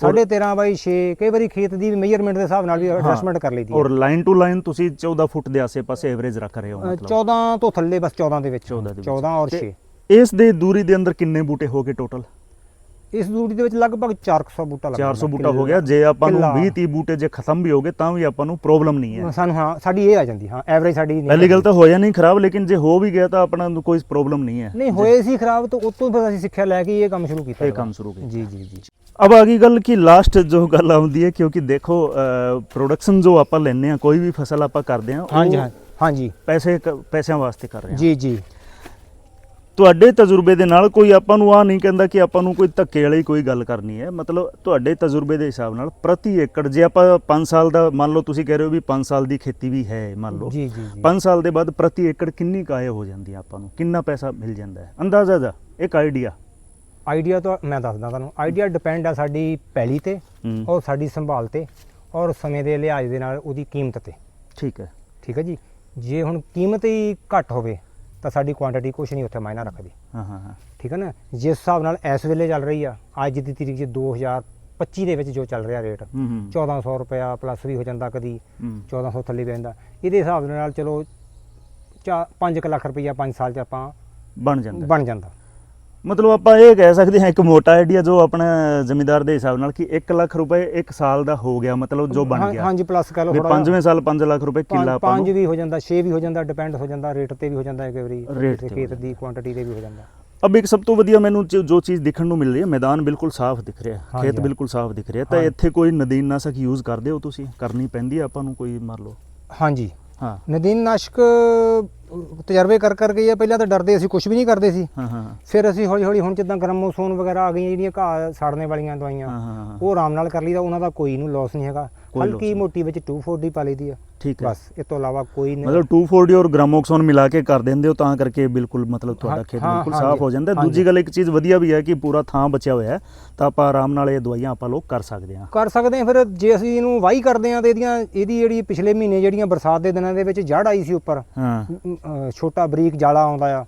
13.5 ਬਾਈ 6 ਕਈ ਵਾਰੀ ਖੇਤ ਦੀ ਮੇਜਰਮੈਂਟ ਦੇ ਹਿਸਾਬ ਨਾਲ ਵੀ ਐਡਜਸਟਮੈਂਟ ਕਰ ਲਈਦੀ ਤੋਂ। ਔਰ ਲਾਈਨ ਟੂ ਲਾਈਨ ਤੁਸੀਂ 14 ਫੁੱਟ ਦੇ ਆਸੇ-ਪਾਸੇ ਐਵਰੇਜ ਰੱਖ ਰਹੇ ਹੋ ਹੈ ਮਤਲਬ। 14 ਤੋਂ ਥੱਲੇ ਬਸ 14 ਦੇ ਵਿੱਚ। 14 ਦੇ ਵਿੱਚ। 14 ਔਰ ਤੇ 6 ਇਸ ਦੇ ਦੂਰੀ ਦੇ ਅੰਦਰ ਕਿੰਨੇ ਬੂਟੇ ਹੋ ਗਏ ਟੋਟਲ ਇਸ ਦੂਰੀ ਦੇ ਵਿੱਚ ਲਗਭਗ 400 ਬੂਟਾ ਲੱਗਦਾ 400 ਬੂਟਾ ਹੋ ਗਿਆ। ਜੇ ਆਪਾਂ ਨੂੰ 20 30 ਬੂਟੇ ਜੇ ਖਤਮ ਵੀ ਹੋ ਤਾਂ ਵੀ ਆਪਾਂ ਨੂੰ ਪ੍ਰੋਬਲਮ ਨਹੀਂ ਹੈ। ਸਾਨੂੰ ਹਾਂ ਸਾਡੀ ਇਹ ਆ ਜਾਂਦੀ ਹਾਂ ਐਵਰੇਜ ਸਾਡੀ ਨਹੀਂ ਪਹਿਲੀ ਗੱਲ ਤਾਂ ਹੋਇਆ ਨਹੀਂ ਖਰਾਬ ਲੇਕਿਨ ਜੇ ਹੋ ਵੀ ਗਿਆ ਤਾਂ ਆਪਣਾ ਕੋਈ ਪ੍ਰੋਬਲਮ ਨਹੀਂ ਹੈ। ਨਹੀਂ ਹੋਏ ਸੀ ਖਰਾਬ ਤਾਂ ਉਤੋਂ ਫਿਰ ਅਸੀਂ ਸਿੱਖਿਆ ਲੈ ਕੇ ਇਹ ਕੰਮ ਸ਼ੁਰੂ ਕੀਤਾ ਇਹ ਕੰਮ ਸ਼ੁਰੂ ਕੀਤਾ। ਜੀ ਜੀ ਜੀ। अब आगे गल की लास्ट जो गल आती है क्योंकि देखो प्रोडक्शन जो आप लेने कोई भी फसल आप करते हैं हाँ जी हाँ जी पैसे पैसों वास्ते कर रहे हैं जी जी ਤੁਹਾਡੇ ਤਜਰਬੇ ਦੇ ਨਾਲ ਕੋਈ ਆਪਾਂ ਨੂੰ ਆ ਨਹੀਂ ਕਹਿੰਦਾ ਕਿ ਆਪਾਂ ਨੂੰ ਕੋਈ ਧੱਕੇ ਵਾਲੀ ਕੋਈ ਗੱਲ ਕਰਨੀ ਹੈ। ਮਤਲਬ ਤੁਹਾਡੇ ਤਜਰਬੇ ਦੇ ਹਿਸਾਬ ਨਾਲ ਪ੍ਰਤੀ ਏਕੜ ਜੇ ਆਪਾਂ 5 ਸਾਲ ਦਾ ਮੰਨ ਲਓ ਤੁਸੀਂ ਕਹਿ ਰਹੇ ਹੋ ਵੀ 5 ਸਾਲ ਦੀ ਖੇਤੀ ਵੀ ਹੈ ਮੰਨ ਲਓ। ਜੀ ਜੀ ਜੀ। 5 ਸਾਲ ਦੇ ਬਾਅਦ ਪ੍ਰਤੀ ਏਕੜ ਕਿੰਨੀ ਕਾਏ ਹੋ ਜਾਂਦੀ ਹੈ ਆਪਾਂ ਨੂੰ? ਕਿੰਨਾ ਪੈਸਾ ਮਿਲ ਜਾਂਦਾ ਹੈ? ਅੰਦਾਜ਼ਾ ਦਾ ਇੱਕ ਆਈਡੀਆ ਆਈਡੀਆ ਤਾਂ ਮੈਂ ਦੱਸਦਾ ਤੁਹਾਨੂੰ। ਆਈਡੀਆ ਡਿਪੈਂਡ ਆ ਸਾਡੀ ਪੈਲੀ ਤੇ ਔਰ ਸਾਡੀ ਸੰਭਾਲ ਤੇ ਔਰ ਸਮੇਂ ਦੇ ਲਿਹਾਜ਼ ਦੇ ਨਾਲ ਉਹਦੀ ਕੀਮਤ ਤੇ। ਠੀਕ ਹੈ। ਠੀਕ ਹੈ ਜੀ? ਜੇ ਹੁਣ ਕੀਮਤ ਹੀ ਘੱਟ ਹੋਵੇ ਤਾਂ ਸਾਡੀ ਕੁਆਂਟੀਟੀ ਕੁਝ ਨਹੀਂ ਉੱਥੇ ਮਾਇਨਾ ਰੱਖਦੀ। ਹਾਂ ਹਾਂ ਹਾਂ। ਠੀਕ ਹੈ ਨਾ? ਜਿਸ ਹਿਸਾਬ ਨਾਲ ਇਸ ਵੇਲੇ ਚੱਲ ਰਹੀ ਆ ਅੱਜ ਦੀ ਤਰੀਕ 'ਚ 2025 ਦੇ ਵਿੱਚ ਜੋ ਚੱਲ ਰਿਹਾ ਰੇਟ ਹੂੰ ਹੂੰ। 1400 ਰੁਪਇਆ ਪਲੱਸ ਵੀ ਹੋ ਜਾਂਦਾ ਕਦੀ ਹੂੰ। 1400 ਥੱਲੇ ਵੀ ਜਾਂਦਾ ਇਹਦੇ ਹਿਸਾਬ ਦੇ ਨਾਲ ਚਲੋ 5 ਲੱਖ ਰੁਪਇਆ 5 ਸਾਲ 'ਚ ਆਪਾਂ ਬਣ ਜਾਂਦਾ। ਬਣ ਜਾਂਦਾ। ਮਤਲਬ ਆਪਾਂ ਇਹ ਕਹਿ ਸਕਦੇ ਹਾਂ ਇੱਕ ਮੋਟਾ ਆਈਡੀਆ ਜੋ ਆਪਣਾ ਜ਼ਮੀਂਦਾਰ ਦੇ ਹਿਸਾਬ ਨਾਲ ਕਿ 1 ਲੱਖ ਰੁਪਏ ਇੱਕ ਸਾਲ ਦਾ ਹੋ ਗਿਆ ਮਤਲਬ ਜੋ ਬਣ ਗਿਆ। ਹਾਂਜੀ ਪਲੱਸ ਕਰ ਲਓ ਜਿਹਾ। ਪੰਜਵੇਂ ਸਾਲ 5 ਲੱਖ ਰੁਪਏ ਕਿੱਲਾ ਆਪਾਂ ਪੰਜ ਵੀ ਹੋ ਜਾਂਦਾ 6 ਵੀ ਹੋ ਜਾਂਦਾ ਡਿਪੈਂਡ ਹੋ ਜਾਂਦਾ ਰੇਟ ਤੇ ਵੀ ਹੋ ਜਾਂਦਾ ਕਈ ਵਾਰੀ ਖੇਤ ਦੀ ਕੁਆਂਟੀਟੀ ਤੇ ਵੀ ਹੋ ਜਾਂਦਾ। ਅਬ ਇੱਕ ਸਭ ਤੋਂ ਵਧੀਆ ਮੈਨੂੰ ਜੋ ਚੀਜ਼ ਦਿਖਣ ਨੂੰ ਮਿਲ ਰਹੀ ਹੈ ਮੈਦਾਨ ਬਿਲਕੁਲ ਸਾਫ਼ ਦਿਖ ਰਿਹਾ ਖੇਤ। ਬਿਲਕੁਲ ਸਾਫ਼ ਦਿਖ ਰਿਹਾ। ਤਾਂ। ਇੱਥੇ ਕੋਈ ਨਦੀਨਨਾਸ਼ਕ ਯੂਜ਼ ਕਰਦੇ ਹੋ ਤੁਸੀਂ? ਕਰਨੀ ਪੈਂਦੀ ਆਪਾਂ ਨੂੰ ਕੋਈ ਮੰਨ ਲਓ? ਹਾਂਜੀ। ਹਾਂ। ਨਦੀਨ ਨਾਸ਼ਕ ਤਜਰਬੇ ਕਰ ਕਰ ਗਏ ਆ। ਪਹਿਲਾਂ ਤਾਂ ਡਰਦੇ ਅਸੀਂ ਕੁਝ ਵੀ ਨਹੀਂ ਕਰਦੇ ਸੀ। ਹਾਂ ਹਾਂ। ਫਿਰ ਅਸੀਂ ਹੌਲੀ ਹੌਲੀ ਹੁਣ ਜਿੱਦਾਂ ਗਰਮੋਸੋਨ ਵਗੈਰਾ ਆ ਗਈਆਂ ਜਿਹੜੀਆਂ ਘਾਹ ਸਾੜਨੇ ਵਾਲੀਆਂ ਦਵਾਈਆਂ ਉਹ ਆਰਾਮ ਨਾਲ ਕਰ ਲਈਦਾ। ਉਹਨਾਂ ਦਾ ਕੋਈ ਨੂੰ ਲਾਸ ਨਹੀਂ ਹੈਗਾ। ਹਲਕੀ। ਮੋਟੀ ਵਿੱਚ 240 ਪਾ ਲਈਦੀ ਆ। ਠੀਕ ਹੈ। ਬਸ ਇਹ ਤੋਂ ਇਲਾਵਾ ਕੋਈ ਨਹੀਂ ਮਤਲਬ 240 ਔਰ ਗ੍ਰਾਮੋਕਸੋਨ ਮਿਲਾ ਕੇ ਕਰ ਦਿੰਦੇ ਹੋ ਤਾਂ ਕਰਕੇ ਬਿਲਕੁਲ ਮਤਲਬ ਤੁਹਾਡਾ ਹਾਂ, ਖੇਤ ਹਾਂ, ਬਿਲਕੁਲ ਸਾਫ਼ ਹੋ ਜਾਂਦਾ। ਹੈ। ਦੂਜੀ ਗੱਲ ਇੱਕ ਚੀਜ਼ ਵਧੀਆ ਵੀ ਹੈ ਕਿ ਪੂਰਾ ਥਾਂ ਬਚਿਆ ਹੋਇਆ ਹੈ ਤਾਂ ਆਪਾਂ ਆਰਾਮ ਨਾਲ ਇਹ ਦਵਾਈਆਂ ਆਪਾਂ ਲੋਕ ਕਰ ਸਕਦੇ ਹਾਂ। ਕਰ ਸਕਦੇ ਆ ਫਿਰ ਜੇ ਅਸੀਂ ਇਹਨੂੰ ਵਾਹੀ ਕਰਦੇ ਆ ਤੇ ਇਹਦੀਆਂ ਇਹਦੀ ਜਿਹੜੀ ਪਿਛਲੇ ਮਹੀਨੇ ਜਿਹੜੀਆਂ ਬਰਸਾਤ ਦੇ ਦਿਨਾਂ ਦੇ ਵਿੱਚ ਜੜ ਆਈ ਸੀ ਉੱਪਰ ਹਾਂ। ਛੋਟਾ ਬਰੀਕ ਜਾਲਾ ਆਉਂਦਾ ਆ ਹੂੰ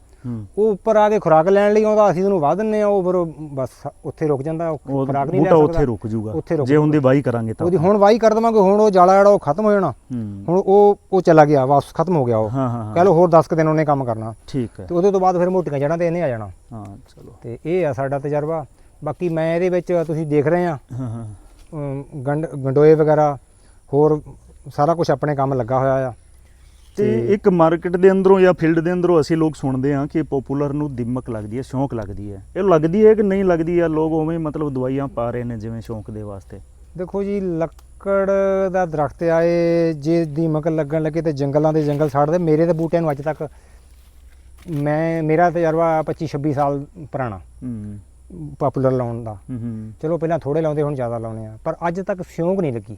ਉਹ ਉੱਪਰ ਆ ਕੇ ਖੁਰਾਕ ਲੈਣ ਲਈ ਆਉਂਦਾ ਅਸੀਂ ਉਹਨੂੰ ਵਾਹ ਦਿੰਨੇ ਆ ਉਹ ਫਿਰ ਬਸ ਉੱਥੇ ਰੁਕ ਜਾਂਦਾ ਉਹ ਖੁਰਾਕ ਨਹੀਂ ਲੈ ਬੂਟਾ ਸਕਦਾ। ਉੱਥੇ ਰੁਕ ਜਾਊਗਾ। ਜੇ ਉਹਦੀ ਵਾਈ ਕਰਾਂਗੇ ਤਾਂ। ਉਹਦੀ ਹੁਣ ਵਾਹੀ ਕਰ ਦੇਵਾਂਗੇ ਹੁਣ ਉਹ ਜਾਲਾ ਜਿਹੜਾ ਉਹ ਖਤਮ ਹੋ ਜਾਣਾ। ਹੁਣ ਉਹ ਉਹ ਚਲਾ ਗਿਆ ਵਾਪਸ ਖਤਮ ਹੋ ਗਿਆ ਉਹ। ਕਹ ਲਓ ਹੋਰ 10 ਕੁ ਦਿਨ ਉਹਨੇ ਕੰਮ ਕਰਨਾ। ਠੀਕ ਹੈ। ਤੇ ਉਹਦੇ ਤੋਂ ਬਾਅਦ ਫਿਰ ਮੋਟੀਆਂ ਜੜਾਂ ਤੇ ਇਹਨੇ ਆ ਜਾਣਾ। ਹਾਂ ਚਲੋ। ਤੇ ਇਹ ਆ ਸਾਡਾ ਤਜਰਬਾ। ਬਾਕੀ ਮੈਂ ਇਹਦੇ ਵਿੱਚ ਤੁਸੀਂ ਦੇਖ ਰਹੇ ਆ ਹਾਂ ਗੰਡੋਏ ਵਗੈਰਾ ਹੋਰ ਸਾਰਾ ਕੁਝ ਆਪਣੇ ਕੰਮ ਲੱਗਾ ਹੋਇਆ ਆ। ਤੇ ਇੱਕ ਮਾਰਕੀਟ ਦੇ ਅੰਦਰੋਂ ਜਾਂ ਫੀਲਡ ਦੇ ਅੰਦਰੋਂ ਅਸੀਂ ਲੋਕ ਸੁਣਦੇ ਹਾਂ ਕਿ ਪਪੂਲਰ ਨੂੰ ਦਿਮਕ ਲੱਗਦੀ ਹੈ ਸ਼ੌਂਕ ਲੱਗਦੀ ਹੈ। ਇਹ ਲੱਗਦੀ ਹੈ ਕਿ ਨਹੀਂ ਲੱਗਦੀ ਹੈ ਲੋਕ ਉਵੇਂ ਹੀ ਮਤਲਬ ਦਵਾਈਆਂ ਪਾ ਰਹੇ ਨੇ ਜਿਵੇਂ ਸ਼ੌਂਕ ਦੇ ਵਾਸਤੇ। ਦੇਖੋ ਜੀ ਲੱਕੜ ਦਾ ਦਰਖਤ ਆਏ ਜੇ ਦੀਮਕ ਲੱਗਣ ਲੱਗੇ ਤੇ ਜੰਗਲਾਂ ਦੇ ਜੰਗਲ ਸਾੜਦੇ। ਮੇਰੇ ਤੇ ਬੂਟਿਆਂ ਨੂੰ ਅੱਜ ਤੱਕ ਮੈਂ ਮੇਰਾ ਤਜਰਬਾ 25 26 ਸਾਲ ਪੁਰਾਣਾ। ਪਪੂਲਰ ਲਾਉਣ ਦਾ। ਚਲੋ ਪਹਿਲਾਂ ਥੋੜੇ ਲਾਉਂਦੇ ਹੁਣ ਜ਼ਿਆਦਾ ਲਾਉਣੇ ਆ ਪਰ ਅੱਜ ਤੱਕ ਸਿਉਂਕ ਨਹੀਂ ਲੱਗੀ।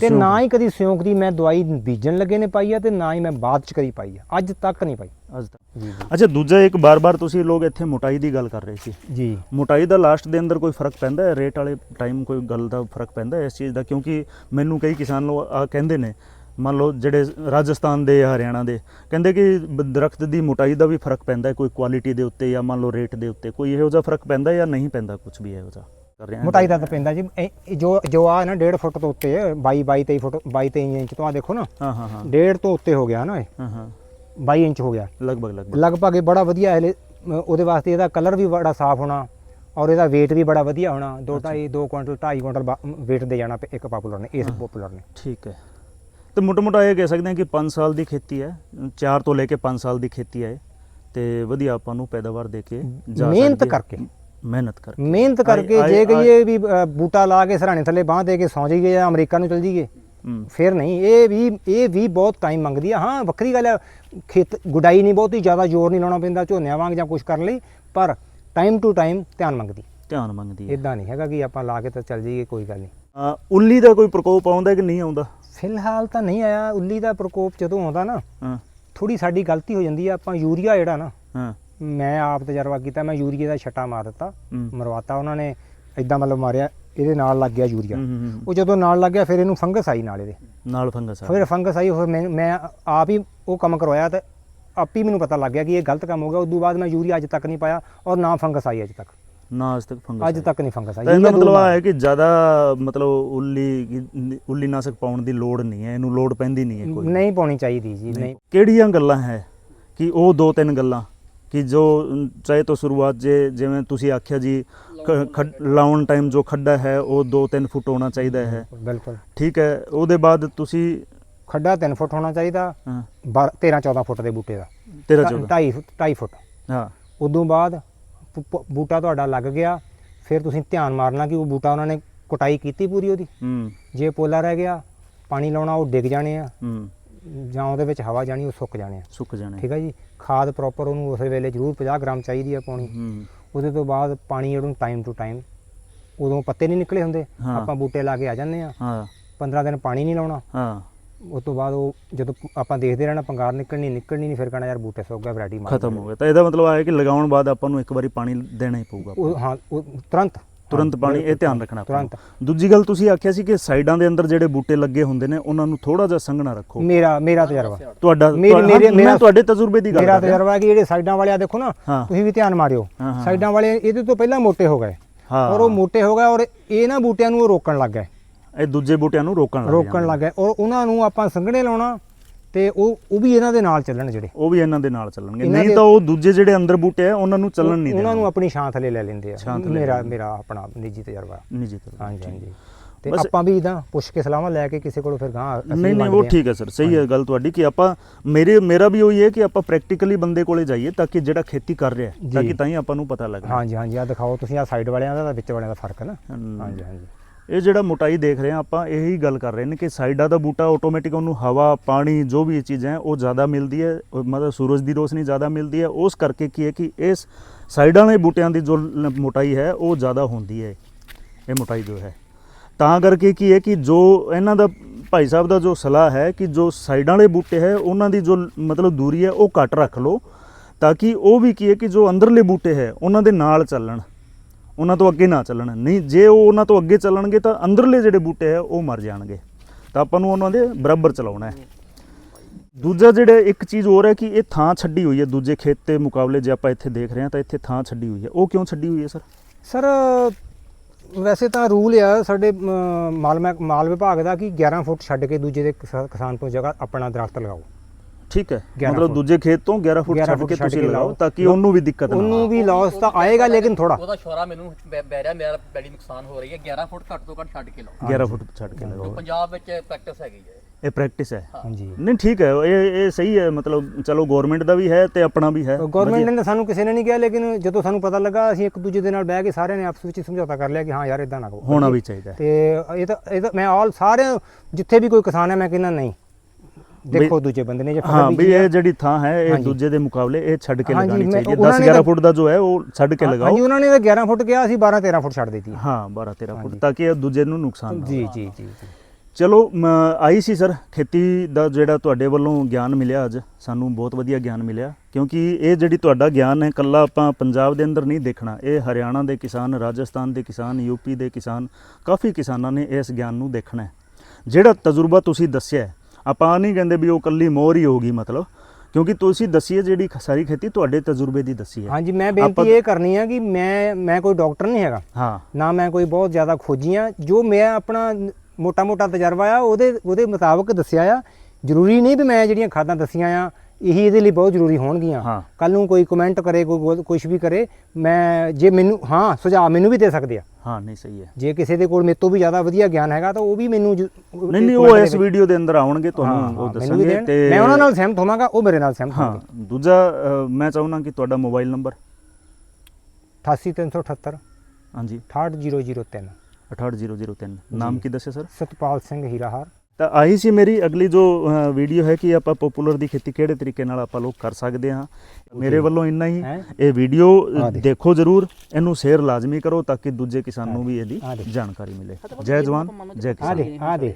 ਤੇ ਨਾ ਹੀ ਕਦੀ ਸਿਉਂਕ ਦੀ ਮੈਂ ਦਵਾਈ ਬੀਜਣ ਲੱਗੇ ਨੇ ਪਾਈ ਆ ਤੇ ਨਾ ਹੀ ਮੈਂ ਬਾਅਦ ਚ ਕਦੀ ਪਾਈ ਆ। ਅੱਜ ਤੱਕ ਨਹੀਂ ਪਾਈ। ਅੱਜ ਤੱਕ। ਅੱਛਾ ਦੂਜਾ ਇੱਕ ਬਾਰ-ਬਾਰ ਤੁਸੀਂ ਲੋਕ ਇੱਥੇ ਮੋਟਾਈ ਦੀ ਗੱਲ ਕਰ ਰਹੇ ਸੀ। ਜੀ। ਮੋਟਾਈ ਦਾ ਲਾਸਟ ਦੇ ਅੰਦਰ ਕੋਈ ਫ਼ਰਕ ਪੈਂਦਾ ਹੈ? ਰੇਟ ਵਾਲੇ ਟਾਈਮ ਕੋਈ ਗੱਲ ਦਾ ਫ਼ਰਕ ਪੈਂਦਾ ਹੈ ਇਸ ਚੀਜ਼ ਦਾ? ਕਿਉਂਕਿ ਮੈਨੂੰ ਕਈ ਕਿਸਾਨ ਲੋਕ ਆ ਕਹਿੰਦੇ ਨੇ ਮੰਨ ਲਓ ਜਿਹੜੇ ਰਾਜਸਥਾਨ ਦੇ ਹਰਿਆਣਾ ਦੇ ਕਹਿੰਦੇ ਕਿ ਦਰਖਤ ਦੀ ਮੋਟਾਈ ਦਾ ਵੀ ਫ਼ਰਕ ਪੈਂਦਾ ਹੈ ਕੋਈ ਕੁਆਲਿਟੀ ਦੇ ਉੱਤੇ ਜਾਂ ਮੰਨ ਲਓ ਰੇਟ ਦੇ ਉੱਤੇ। ਕੋਈ ਇਹੋ ਜਿਹਾ ਫ਼ਰਕ ਪੈਂਦਾ ਜਾਂ ਨਹੀਂ ਪੈਂਦਾ ਕੁਝ ਵੀ ਇਹੋ ਜਿਹਾ? ਕਰ ਰਹੇ ਹਾਂ ਮੋਟਾਈ ਦਾ ਤਾਂ ਪੈਂਦਾ ਜੀ। ਇਹ- ਇਹ ਜੋ ਜੋ ਆ ਨਾ 1.5 ਫੁੱਟ ਤੋਂ ਉੱਤੇ 22 22 23 ਫੁੱਟ 22 23 ਇੰਚ ਤੋਂ ਆ ਦੇਖੋ ਨਾ। ਹਾਂ ਹਾਂ ਹਾਂ। 1.5 ਤੋਂ ਉੱਤੇ ਹੋ ਗਿਆ ਨਾ ਇਹ। ਹਾਂ ਹਾਂ। 22 ਇੰਚ ਹੋ ਗਿਆ। ਲਗਭਗ ਲਗਭਗ। ਲਗਭਗ ਇਹ ਬੜਾ ਵਧੀਆ ਹੈ ਉਹਦੇ ਵਾਸਤੇ ਇਹਦਾ ਕਲਰ ਵੀ ਬੜਾ ਸਾਫ਼ ਹੋਣਾ ਔਰ ਇਹਦਾ weight ਵੀ ਬੜਾ ਵਧੀਆ ਹੋਣਾ। 2 2.5 2 ਕੁਇੰਟਲ 2.5 ਕੁਇੰਟਲ weight ਦੇ ਜਾਣਾ ਇੱਕ ਪਪੂਲਰ ਨੇ ਇਸ ਪਪੂਲਰ ਨੇ। ਠੀਕ ਹੈ। ਤੇ ਮੋਟਾ ਮੋਟਾ ਇਹ ਕਹਿ ਸਕਦੇ ਹਾਂ ਕਿ 5 ਸਾਲ ਦੀ ਖੇਤੀ ਹੈ। 4 ਤੋਂ ਲੈ ਕੇ 5 ਸਾਲ ਦੀ ਖੇਤੀ ਹੈ ਇਹ, ਤੇ ਵਧੀਆ ਆਪਾਂ ਨੂੰ ਪੈਦਾਵਾਰ ਦੇ ਕੇ ਜਾ ਮਿਹਨਤ ਹੈ। ਕਰਕੇ। ਮਿਹਨਤ ਕਰਕੇ। ਮਿਹਨਤ ਕਰਕੇ ਜੇ ਕਹੀਏ ਵੀ ਬੂਟਾ ਲਾ ਕੇ ਸਰਾਣੇ ਥੱਲੇ ਬਾਹ ਦੇ ਕੇ ਸੌਂ ਜਾਈਏ ਜਾਂ ਅਮਰੀਕਾ ਨੂੰ ਚਲ ਜਾਈਏ ਫਿਰ ਨਹੀਂ। ਇਹ ਵੀ ਇਹ ਵੀ ਬਹੁਤ ਟਾਈਮ ਮੰਗਦੀ ਆ। ਹਾਂ ਵੱਖਰੀ ਗੱਲ ਹੈ ਖੇਤ ਗੁਡਾਈ ਨਹੀਂ ਬਹੁਤੀ ਜ਼ਿਆਦਾ ਜ਼ੋਰ ਨਹੀਂ ਲਾਉਣਾ ਪੈਂਦਾ ਝੋਨਿਆਂ ਵਾਂਗ ਜਾਂ ਕੁਝ ਕਰਨ ਲਈ ਪਰ ਟਾਈਮ ਟੂ ਟਾਈਮ ਧਿਆਨ ਮੰਗਦੀ। ਧਿਆਨ ਮੰਗਦੀ ਹੈ ਇਦਾਂ ਨਹੀਂ ਹੈਗਾ ਕਿ ਆਪਾਂ ਲਾ ਕੇ ਤਾਂ ਚੱਲ ਜਾਈਏ ਕੋਈ ਗੱਲ ਨਹੀਂ। ਉੱਲੀ ਦਾ ਕੋਈ ਪ੍ਰਕੋਪ ਆਉਂਦਾ ਕਿ ਨਹੀਂ ਆਉਂਦਾ? ਫਿਲਹਾਲ ਤਾਂ ਨਹੀਂ ਆਇਆ। ਉੱਲੀ ਦਾ ਪ੍ਰਕੋਪ ਜਦੋਂ ਆਉਂਦਾ ਨਾ ਹਾਂ। ਥੋੜੀ ਸਾਡੀ ਗਲਤੀ ਹੋ ਜਾਂਦੀ ਆ। ਆਪਾਂ ਯੂਰੀਆ ਜਿਹੜਾ ਨਾ ਹਾਂ। ਮੈਂ ਆਪ ਤਜਰਬਾ ਕੀਤਾ ਮੈਂ ਯੂਰੀਏ ਦਾ ਛੱਟਾ ਮਾਰ ਦਿੱਤਾ। ਮਰਵਾਤਾ ਉਹਨਾਂ ਨੇ ਇਦਾਂ ਮਤਲਬ ਮਾਰਿਆ ਇਹਦੇ ਨਾਲ ਲੱਗ ਗਿਆ ਯੂਰੀਆ। ਉਹ ਜਦੋਂ ਨਾਲ ਲੱਗ ਗਿਆ ਫਿਰ ਇਹਨੂੰ ਫੰਗਸ ਆਈ ਨਾਲ ਇਹਦੇ। ਨਾਲ ਫੰਗਸ ਫਿਰ ਫੰਗਸ ਆਈ ਫਿਰ ਮੈਂ ਆਪ ਹੀ ਉਹ ਕੰਮ ਕਰਵਾਇਆ ਤੇ ਆਪ ਹੀ ਮੈਨੂੰ ਪਤਾ ਲੱਗ ਗਿਆ ਕਿ ਇਹ ਗਲਤ ਕੰਮ ਹੋ ਗਿਆ। ਉਸ ਤੋਂ ਬਾਅਦ ਮੈਂ ਯੂਰੀਆ ਅੱਜ ਤੱਕ ਨਹੀਂ ਪਾਇਆ ਔਰ ਨਾ ਫੰਗਸ ਆਈ ਅੱਜ ਤੱਕ। ਨਾ ਅੱਜ ਤੱਕ ਫੰਗਸ ਅੱਜ। ਤੱਕ ਨਹੀਂ ਫੰਗਸ ਆਈ। ਇਹਦਾ ਮਤਲਬ ਆ ਹੈ ਕਿ ਜ਼ਿਆਦਾ ਮਤਲਬ ਉੱਲੀ ਉੱਲੀ ਨਾਸ਼ਕ ਪਾਉਣ ਦੀ ਲੋੜ ਨਹੀਂ ਹੈ ਇਹਨੂੰ ਲੋੜ ਪੈਂਦੀ ਨਹੀਂ ਹੈ ਕੋਈ ਨਹੀਂ ਪਾਉਣੀ ਚਾਹੀਦੀ ਜੀ ਨਹੀਂ। ਕਿਹੜੀਆਂ ਗੱਲਾਂ ਹੈ ਕਿ ਉਹ ਦੋ ਤਿੰਨ ਗੱਲਾਂ ਕਿ ਜੋ ਚਾਹੇ ਤੋਂ ਸ਼ੁਰੂਆਤ ਜੇ ਜਿਵੇਂ ਤੁਸੀਂ ਆਖਿਆ ਜੀ ਲਾਉਣ ਟਾਈਮ ਜੋ ਖੱਡਾ ਹੈ ਉਹ 2-3 ਫੁੱਟ ਹੋਣਾ ਚਾਹੀਦਾ ਹੈ। ਬਿਲਕੁਲ ਠੀਕ ਹੈ ਉਹਦੇ ਬਾਅਦ ਤੁਸੀਂ ਖੱਡਾ 3 ਫੁੱਟ ਹੋਣਾ ਚਾਹੀਦਾ ਹਾਂ। 13 14 ਫੁੱਟ ਦੇ ਬੂਟੇ ਦਾ। 13 14 2.5 2.5 ਫੁੱਟ ਹਾਂ। ਉਦੋਂ ਬਾਅਦ ਬੂਟਾ ਤੁਹਾਡਾ ਲੱਗ ਗਿਆ ਫਿਰ ਤੁਸੀਂ ਧਿਆਨ ਮਾਰਨਾ ਕਿ ਉਹ ਬੂਟਾ ਉਹਨਾਂ ਨੇ ਕੁਟਾਈ ਕੀਤੀ ਪੂਰੀ ਉਹਦੀ। ਹੂੰ। ਜੇ ਪੋਲਾ ਰਹਿ ਗਿਆ ਪਾਣੀ ਲਾਉਣਾ ਉਹ ਡਿੱਗ ਜਾਣੇ ਆ। ਹੂੰ। ਜਾਂ ਉਹਦੇ ਵਿੱਚ ਹਵਾ ਜਾਣੀ ਉਹ ਸੁੱਕ ਜਾਣੇ ਆ। ਸੁੱਕ ਜਾਣੇ ਠੀਕ ਹੈ ਜੀ? ਖਾਦ ਪ੍ਰੋਪਰ ਉਹਨੂੰ ਉਸੇ ਵੇਲੇ ਜ਼ਰੂਰ 50 ਗ੍ਰਾਮ ਚਾਹੀਦੀ ਆ ਪਾਉਣੀ। ਹੂੰ। ਉਹਦੇ ਤੋਂ ਬਾਅਦ ਪਾਣੀ ਉਹਨੂੰ ਟਾਈਮ ਟੂ ਟਾਈਮ ਉਦੋਂ ਪੱਤੇ ਨਹੀਂ ਨਿਕਲੇ ਹੁੰਦੇ। ਆਪਾਂ ਬੂਟੇ ਲਾ ਕੇ ਆ ਜਾਂਦੇ ਆ। ਹਾਂ। 15 ਦਿਨ ਪਾਣੀ ਨਹੀਂ ਲਾਉਣਾ। ਹਾਂ। ਉਸ ਤੋਂ ਬਾਅਦ ਉਹ ਜਦੋਂ ਆਪਾਂ ਦੇਖਦੇ ਰਹਿਣਾ ਪੰਗਾਰ ਨਿਕਲਣੀ ਨਿਕਲਣੀ ਨਹੀਂ ਫਿਰ ਕਹਣਾ ਯਾਰ ਬੂਟੇ ਸੁੱਕ ਗਏ ਵੈਰਾਈਟੀ ਮਾਰ ਖਤਮ ਹੋ ਗਿਆ। ਤਾਂ ਇਹਦਾ ਮਤਲਬ ਆ ਹੈ ਕਿ ਲਗਾਉਣ ਬਾਅਦ ਆਪਾਂ ਨੂੰ ਇੱਕ ਵਾਰੀ ਪਾਣੀ ਦੇਣਾ ਹੀ ਪਊਗਾ ਉਹ ਹਾਂ ਉਹ ਤੁਰੰਤ ਤੁਰੰਤ ਪਾਣੀ ਇਹ ਧਿਆਨ ਰੱਖਣਾ ਤੁਰੰਤ। ਦੂਜੀ ਗੱਲ ਤੁਸੀਂ ਆਖਿਆ ਸੀ ਕਿ ਸਾਈਡਾਂ ਦੇ ਅੰਦਰ ਜਿਹੜੇ ਬੂਟੇ ਲੱਗੇ ਹੁੰਦੇ ਨੇ ਉਹਨਾਂ ਨੂੰ ਥੋੜਾ ਜਿਹਾ ਸੰਘਣਾ ਰੱਖੋ। ਮੇਰਾ ਮੇਰਾ ਤਜਰਬਾ। ਤੁਹਾਡਾ ਮੇਰੀ- ਮੇਰੇ- ਤੁਹਾਡੇ ਤਜਰਬੇ ਦੀ ਗੱਲ ਮੇਰਾ ਤਜਰਬਾ ਹੈ ਕਿ ਜਿਹੜੇ ਸਾਈਡਾਂ ਵਾਲੇ ਆ ਦੇਖੋ ਨਾ। ਤੁਸੀਂ ਵੀ ਧਿਆਨ ਮਾਰਿਓ। ਸਾਈਡਾਂ ਵਾਲੇ ਇਹਦੇ ਤੋਂ ਪਹਿਲਾਂ ਮੋਟੇ ਹੋ ਗਏ। ਹਾਂ। ਔਰ ਉਹ ਮੋਟੇ ਹੋ ਗਏ ਔਰ ਇਹ ਨਾ ਬੂਟਿਆਂ ਨੂੰ ਰੋਕਣ ਲੱਗ ਗਏ। ਇਹ ਦੂਜੇ ਬੂਟਿਆਂ ਨੂੰ ਰੋਕਣ ਲੱਗ ਰੋਕਣ ਲੱਗ ਗਏ। ਔਰ ਉਹਨਾਂ ਨੂੰ ਆਪਾਂ ਸੰਘਣੇ ਲਾਉਣਾ ਤੇ ਉਹ ਉਹ ਵੀ ਇਹਨਾਂ ਦੇ ਨਾਲ ਚੱਲਣ ਜਿਹੜੇ। ਉਹ ਵੀ ਇਹਨਾਂ ਦੇ ਨਾਲ ਚੱਲਣਗੇ। ਨਹੀਂ ਤਾਂ ਉਹ ਦੂਜੇ ਜਿਹੜੇ ਅੰਦਰ ਬੂਟੇ ਆ ਉਹਨਾਂ ਨੂੰ ਚੱਲਣ ਨਹੀਂ ਉਹਨਾਂ ਨੂੰ ਦੇਣਾ। ਆਪਣੀ ਛਾਂ ਥੱਲੇ ਲੈ ਲੈਂਦੇ ਆ। ਮੇਰਾ। ਮੇਰਾ ਆਪਣਾ ਨਿੱਜੀ ਤਜਰਬਾ। ਨਿੱਜੀ ਤੌਰ ਤੇ। ਹਾਂਜੀ ਹਾਂਜੀ। ਤੇ ਆਪਾਂ ਵੀ ਇਦਾਂ ਪੁੱਛ ਕੇ ਸਲਾਹਾਂ ਲੈ ਕੇ ਕਿਸੇ ਕੋਲੋਂ ਫਿਰ ਗਾਂ ਅਸੀਂ ਨਹੀਂ ਨਹੀਂ ਉਹ। ਠੀਕ ਹੈ ਸਰ ਸਹੀ ਹੈ ਗੱਲ ਤੁਹਾਡੀ ਕਿ ਆਪਾਂ ਮੇਰੇ ਮੇਰਾ ਵੀ ਉਹੀ ਹੈ ਕਿ ਆਪਾਂ ਪ੍ਰੈਕਟੀਕਲੀ ਬੰਦੇ ਕੋਲੇ ਜਾਈਏ ਤਾਂ ਕਿ ਜਿਹੜਾ ਖੇਤੀ ਕਰ ਰਿਹਾ ਹੈ ਤਾਂ। ਕਿ ਤਾਂ ਹੀ ਆਪਾਂ ਨੂੰ ਪਤਾ ਲੱਗੇ ਹਾਂਜੀ ਹਾਂਜੀ ਆ ਦਿਖਾਓ ਤੁਸੀਂ ਆ ਸਾਈਡ ਵਾਲਿਆਂ ਦਾ ਤੇ ਵਿੱਚ ਵਾਲਿਆਂ ਦਾ ਫ਼ਰਕ ਹੈ ਨਾ। ਹਾਂਜੀ ਹਾਂਜੀ। ਇਹ ਜਿਹੜਾ ਮੋਟਾਈ ਦੇਖ ਰਹੇ ਹਾਂ ਆਪਾਂ, ਇਹੀ ਗੱਲ ਕਰ ਰਹੇ ਨੇ ਕਿ ਸਾਈਡਾਂ ਦਾ ਬੂਟਾ ਆਟੋਮੈਟਿਕ ਉਹਨੂੰ ਹਵਾ, ਪਾਣੀ, ਜੋ ਵੀ ਚੀਜ਼ਾਂ ਹੈ, ਉਹ ਜ਼ਿਆਦਾ ਮਿਲਦੀ ਹੈ ਮਤਲਬ ਸੂਰਜ ਦੀ ਰੋਸ਼ਨੀ ਜ਼ਿਆਦਾ ਮਿਲਦੀ ਹੈ। ਉਸ ਕਰਕੇ ਕੀ ਹੈ ਕਿ ਇਸ ਸਾਈਡਾਂ ਦੇ ਬੂਟਿਆਂ ਦੀ ਜੋ ਲ- ਮੋਟਾਈ ਹੈ, ਉਹ ਜ਼ਿਆਦਾ ਹੁੰਦੀ ਹੈ। ਇਹ ਮੋਟਾਈ ਜੋ ਹੈ। ਤਾਂ ਕਰਕੇ ਕੀ ਹੈ ਕਿ ਜੋ ਇਹਨਾਂ ਦਾ ਭਾਈ ਸਾਹਿਬ ਦਾ ਜੋ ਸਲਾਹ ਹੈ ਕਿ ਜੋ ਸਾਈਡਾਂ ਵਾਲੇ ਬੂਟੇ ਹੈ, ਉਹਨਾਂ ਦੀ ਜੋ ਮਤਲਬ ਦੂਰੀ ਹੈ, ਉਹ ਘੱਟ ਰੱਖ ਲਓ, ਤਾਂ ਕਿ ਉਹ ਵੀ ਕੀ ਹੈ ਕਿ ਜੋ ਅੰਦਰਲੇ ਬੂਟੇ ਹੈ, ਉਹਨਾਂ ਦੇ ਨਾਲ ਚੱਲਣ। ਉਹਨਾਂ ਤੋਂ ਅੱਗੇ ਨਾ ਚੱਲਣ। ਨਹੀਂ, ਜੇ ਉਹ ਉਹਨਾਂ ਤੋਂ ਅੱਗੇ ਚੱਲਣਗੇ ਤਾਂ ਅੰਦਰਲੇ ਜਿਹੜੇ ਬੂਟੇ ਹੈ, ਉਹ ਮਰ ਜਾਣਗੇ। ਤਾਂ ਆਪਾਂ ਨੂੰ ਉਹਨਾਂ ਦੇ ਬਰਾਬਰ ਚਲਾਉਣਾ ਹੈ। ਦੂਜਾ ਜਿਹੜਾ ਇੱਕ ਚੀਜ਼ ਹੋਰ ਹੈ ਕਿ ਇਹ ਥਾਂ ਛੱਡੀ ਹੋਈ ਹੈ, ਦੂਜੇ ਖੇਤ ਦੇ ਮੁਕਾਬਲੇ ਜੇ ਆਪਾਂ ਇੱਥੇ ਦੇਖ ਰਹੇ ਹਾਂ ਤਾਂ ਇੱਥੇ ਥਾਂ ਛੱਡੀ ਹੋਈ ਹੈ। ਉਹ ਕਿਉਂ ਛੱਡੀ ਹੋਈ ਹੈ, ਸਰ? ਸਰ, ਵੈਸੇ ਤਾਂ ਰੂਲ ਆ ਸਾਡੇ ਮਾਲ ਮਹਿਕ- ਮਾਲ ਵਿਭਾਗ ਦਾ ਕਿ 11 ਫੁੱਟ ਛੱਡ ਕੇ ਦੂਜੇ ਦੇ ਕਿਸਾਨ ਤੋਂ ਜਗ੍ਹਾ ਆਪਣਾ ਦਰਖਤ ਲਗਾਓ। ਠੀਕ ਹੈ। 11 ਮਤਲਬ ਫੁੱਟ। ਦੂਜੇ ਖੇਤ ਤੋਂ 11 ਫੁੱਟ 11 ਛੱਡ ਫੁੱਟ ਕੇ ਛੱਡ ਤੁਸੀਂ ਕੇ ਲਗਾਓ ਲਾਓ। ਤਾਂ ਕਿ ਉਹਨੂੰ ਵੀ ਦਿੱਕਤ ਨਾ ਉਹਨੂੰ ਵੀ ਲਾਸ ਤਾਂ ਆਏਗਾ ਲੇਕਿਨ ਥੋੜਾ ਉਹਦਾ ਸ਼ੋਰਾ ਮੈਨੂੰ ਬੈ ਬੈ ਰਿਹਾ ਮੇਰਾ ਬੜੀ ਨੁਕਸਾਨ ਹੋ ਰਹੀ ਹੈ। 11 ਫੁੱਟ ਘੱਟ ਤੋਂ ਘੱਟ ਛੱਡ ਕੇ ਲਾਓ। 11 ਫੁੱਟ ਛੱਡ ਕੇ ਲਗਾਓ। ਪੰਜਾਬ ਵਿੱਚ ਪ੍ਰੈਕਟਿਸ ਹੈਗੀ ਹੈ। ਇਹ ਪ੍ਰੈਕਟਿਸ ਹੈ। ਹਾਂਜੀ। ਨਹੀਂ ਠੀਕ ਹੈ। ਇਹ ਇਹ ਸਹੀ ਹੈ। ਮਤਲਬ ਚਲੋ ਗਵਰਨਮੈਂਟ ਦਾ ਵੀ ਹੈ ਤੇ ਆਪਣਾ ਵੀ ਹੈ। ਗਵਰਨਮੈਂਟ ਨੇ ਸਾਨੂੰ ਕਿਸੇ ਨੇ ਨਹੀਂ ਕਿਹਾ ਲੇਕਿਨ ਜਦੋਂ ਸਾਨੂੰ ਪਤਾ ਲੱਗਾ ਅਸੀਂ ਇੱਕ ਦੂਜੇ ਦੇ ਨਾਲ ਬਹਿ ਕੇ ਸਾਰਿਆਂ ਨੇ ਆਪਸ ਵਿੱਚ ਹੀ ਸਮਝੌਤਾ ਕਰ ਲਿਆ ਕਿ ਹਾਂ ਯਾਰ ਇਦਾਂ ਨਾ ਕਰੋ। ਹੋਣਾ ਵੀ ਚਾਹੀਦਾ ਹੈ। ਤੇ ਇਹ ਤਾਂ ਇਹ ਤਾਂ ਮੈਂ ਆਲ ਸਾਰੇ ਜਿੱਥੇ ਵੀ ਕੋਈ ਕਿਸਾਨ ਹੈ ਮੈਂ ਕਹਿੰਦਾ ਨਹੀਂ। ਦੇਖੋ ਦੂਜੇ ਬੰਦੇ ਨੇ ਜੇ ਹਾਂ ਵੀ ਇਹ ਜਿਹੜੀ ਥਾਂ ਹੈ ਇਹ। ਦੂਜੇ ਦੇ ਮੁਕਾਬਲੇ ਇਹ ਛੱਡ ਕੇ ਲਗਾਣੀ ਚਾਹੀਦੀ ਹੈ ਉਹਨਾਂ 10 ਨੇ 11 ਤਾਂ- ਫੁੱਟ ਦਾ ਜੋ ਹੈ ਉਹ ਛੱਡ ਕੇ ਲਗਾਓ ਹਾਂਜੀ ਉਹਨਾਂ ਨੇ ਤਾਂ 11 ਫੁੱਟ ਕਿਹਾ ਅਸੀਂ 12 13 ਫੁੱਟ ਛੱਡ ਦਿੱਤੀ ਹਾਂ 12 13 ਫੁੱਟ। ਤਾਂ ਕਿ ਇਹ ਦੂਜੇ ਨੂੰ ਨੁਕਸਾਨ ਨਾ ਜੀ। ਜੀ ਜੀ ਜੀ ਚਲੋ ਆਈ ਸੀ ਸਰ ਖੇਤੀ ਦਾ ਜਿਹੜਾ ਤੁਹਾਡੇ ਵੱਲੋਂ ਗਿਆਨ ਮਿਲਿਆ ਅੱਜ ਸਾਨੂੰ ਬਹੁਤ ਵਧੀਆ ਗਿਆਨ ਮਿਲਿਆ ਕਿਉਂਕਿ ਇਹ ਜਿਹੜੀ ਤੁਹਾਡਾ ਗਿਆਨ ਹੈ ਕੱਲਾ ਆਪਾਂ ਪੰਜਾਬ ਦੇ ਅੰਦਰ ਨਹੀਂ ਦੇਖਣਾ ਇਹ ਹਰਿਆਣਾ ਦੇ ਕਿਸਾਨ ਰਾਜਸਥਾਨ ਦੇ ਕਿਸਾਨ ਯੂਪੀ ਦੇ ਕਿਸਾਨ ਕਾਫੀ ਕਿਸਾਨਾਂ ਨੇ ਇਸ ਗਿਆਨ ਨੂੰ ਦੇਖਣਾ ਹੈ ਜਿਹੜਾ ਤਜਰਬਾ ਤੁਸੀਂ ਦੱਸਿਆ ਆਪਾਂ ਨਹੀਂ ਕਹਿੰਦੇ ਵੀ ਉਹ ਕੱਲੀ ਮੋਹਰ ਹੀ ਹੋਗੀ ਮਤਲਬ ਕਿਉਂਕਿ ਤੁਸੀਂ ਦੱਸੀ ਹੈ ਜਿਹੜੀ ਸਾਰੀ ਖੇਤੀ ਤੁਹਾਡੇ ਤਜਰਬੇ ਦੀ ਦੱਸੀ ਹੈ। ਹਾਂਜੀ ਮੈਂ ਬੇਨਤੀ ਇਹ ਕਰਨੀ ਆ ਕਿ ਮੈਂ ਮੈਂ ਕੋਈ ਡਾਕਟਰ ਨਹੀਂ ਹੈਗਾ। ਹਾਂ। ਨਾ ਮੈਂ ਕੋਈ ਬਹੁਤ ਜ਼ਿਆਦਾ ਖੋਜੀ ਆ। ਜੋ ਮੈਂ ਆਪਣਾ ਮੋਟਾ-ਮੋਟਾ ਤਜਰਬਾ ਆ ਉਹਦੇ ਉਹਦੇ ਮੁਤਾਬਕ ਦੱਸਿਆ ਆ। ਜ਼ਰੂਰੀ ਨਹੀਂ ਵੀ ਮੈਂ ਜਿਹੜੀਆਂ ਖਾਦਾਂ ਦੱਸੀਆਂ ਆ ਇਹੀ ਇਹਦੇ ਲਈ ਬਹੁਤ ਜ਼ਰੂਰੀ ਹੋਣਗੀਆਂ। ਹਾਂ। ਕੱਲ ਨੂੰ ਕੋਈ ਕਮੈਂਟ ਕਰੇ ਕੋਈ ਕੁਝ ਵੀ ਕਰੇ ਮੈਂ ਜੇ ਮੈਨੂੰ ਹਾਂ ਸੁਝਾਅ ਮੈਨੂੰ ਵੀ ਦੇ ਸਕਦੇ ਆ। ਹਾਂ ਨਹੀਂ ਸਹੀ ਹੈ। ਜੇ ਕਿਸੇ ਦੇ ਕੋਲ ਮੇਰੇ ਤੋਂ ਵੀ ਜ਼ਿਆਦਾ ਵਧੀਆ ਗਿਆਨ ਹੈਗਾ ਤਾਂ ਉਹ ਵੀ ਮੈਨੂੰ ਜ- ਨਹੀਂ ਨਹੀਂ comment ਉਹ ਦੇ ਇਸ ਵਿੱਚ- ਵੀਡੀਓ ਦੇ ਅੰਦਰ ਆਉਣਗੇ ਹਾਂ, ਤੁਹਾਨੂੰ ਉਹ ਮੈਨੂੰ ਵੀ ਦੱਸਣਗੇ ਦੇਣ। ਤੇ ਮੈਂ ਉਹਨਾਂ ਨਾਲ ਸਹਿਮਤ ਹੋਵਾਂਗਾ ਉਹ ਮੇਰੇ ਨਾਲ ਸਹਿਮਤ ਹਾਂ ਹੋਣਗੇ ਦੂਜਾ ਅ, ਮੈਂ ਚਾਹੁੰਦਾ ਕਿ ਤੁਹਾਡਾ ਮੋਬਾਈਲ ਨੰਬਰ 88378 ਹਾਂਜੀ। 68003 68003 ਨਾਮ ਕੀ ਦੱਸਿਆ ਸਰ? ਸਤਪਾਲ ਸਿੰਘ ਹੀਰਾਹਾਰ। ਤਾਂ ਆਹੀ ਸੀ ਮੇਰੀ ਅਗਲੀ ਜੋ ਵੀਡੀਓ ਹੈ ਕਿ ਆਪਾਂ ਪਪੂਲਰ ਦੀ ਖੇਤੀ ਕਿਹੜੇ ਤਰੀਕੇ ਨਾਲ ਆਪਾਂ ਲੋਕ ਕਰ ਸਕਦੇ ਹਾਂ। ਮੇਰੇ ਵੱਲੋਂ ਇੰਨਾ ਹੀ? ਇਹ ਵੀਡੀਓ ਦੇਖ। ਜ਼ਰੂਰ ਇਹਨੂੰ ਸ਼ੇਅਰ ਲਾਜ਼ਮੀ ਕਰੋ ਤਾਂ ਕਿ ਦੂਜੇ ਕਿਸਾਨ ਨੂੰ ਵੀ ਇਹਦੀ। ਜਾਣਕਾਰੀ ਮਿਲੇ। ਜੈ ਜਵਾਨ ਜੈ ਕਿਸਾਨ। ਦੇ ਆ ਦੇ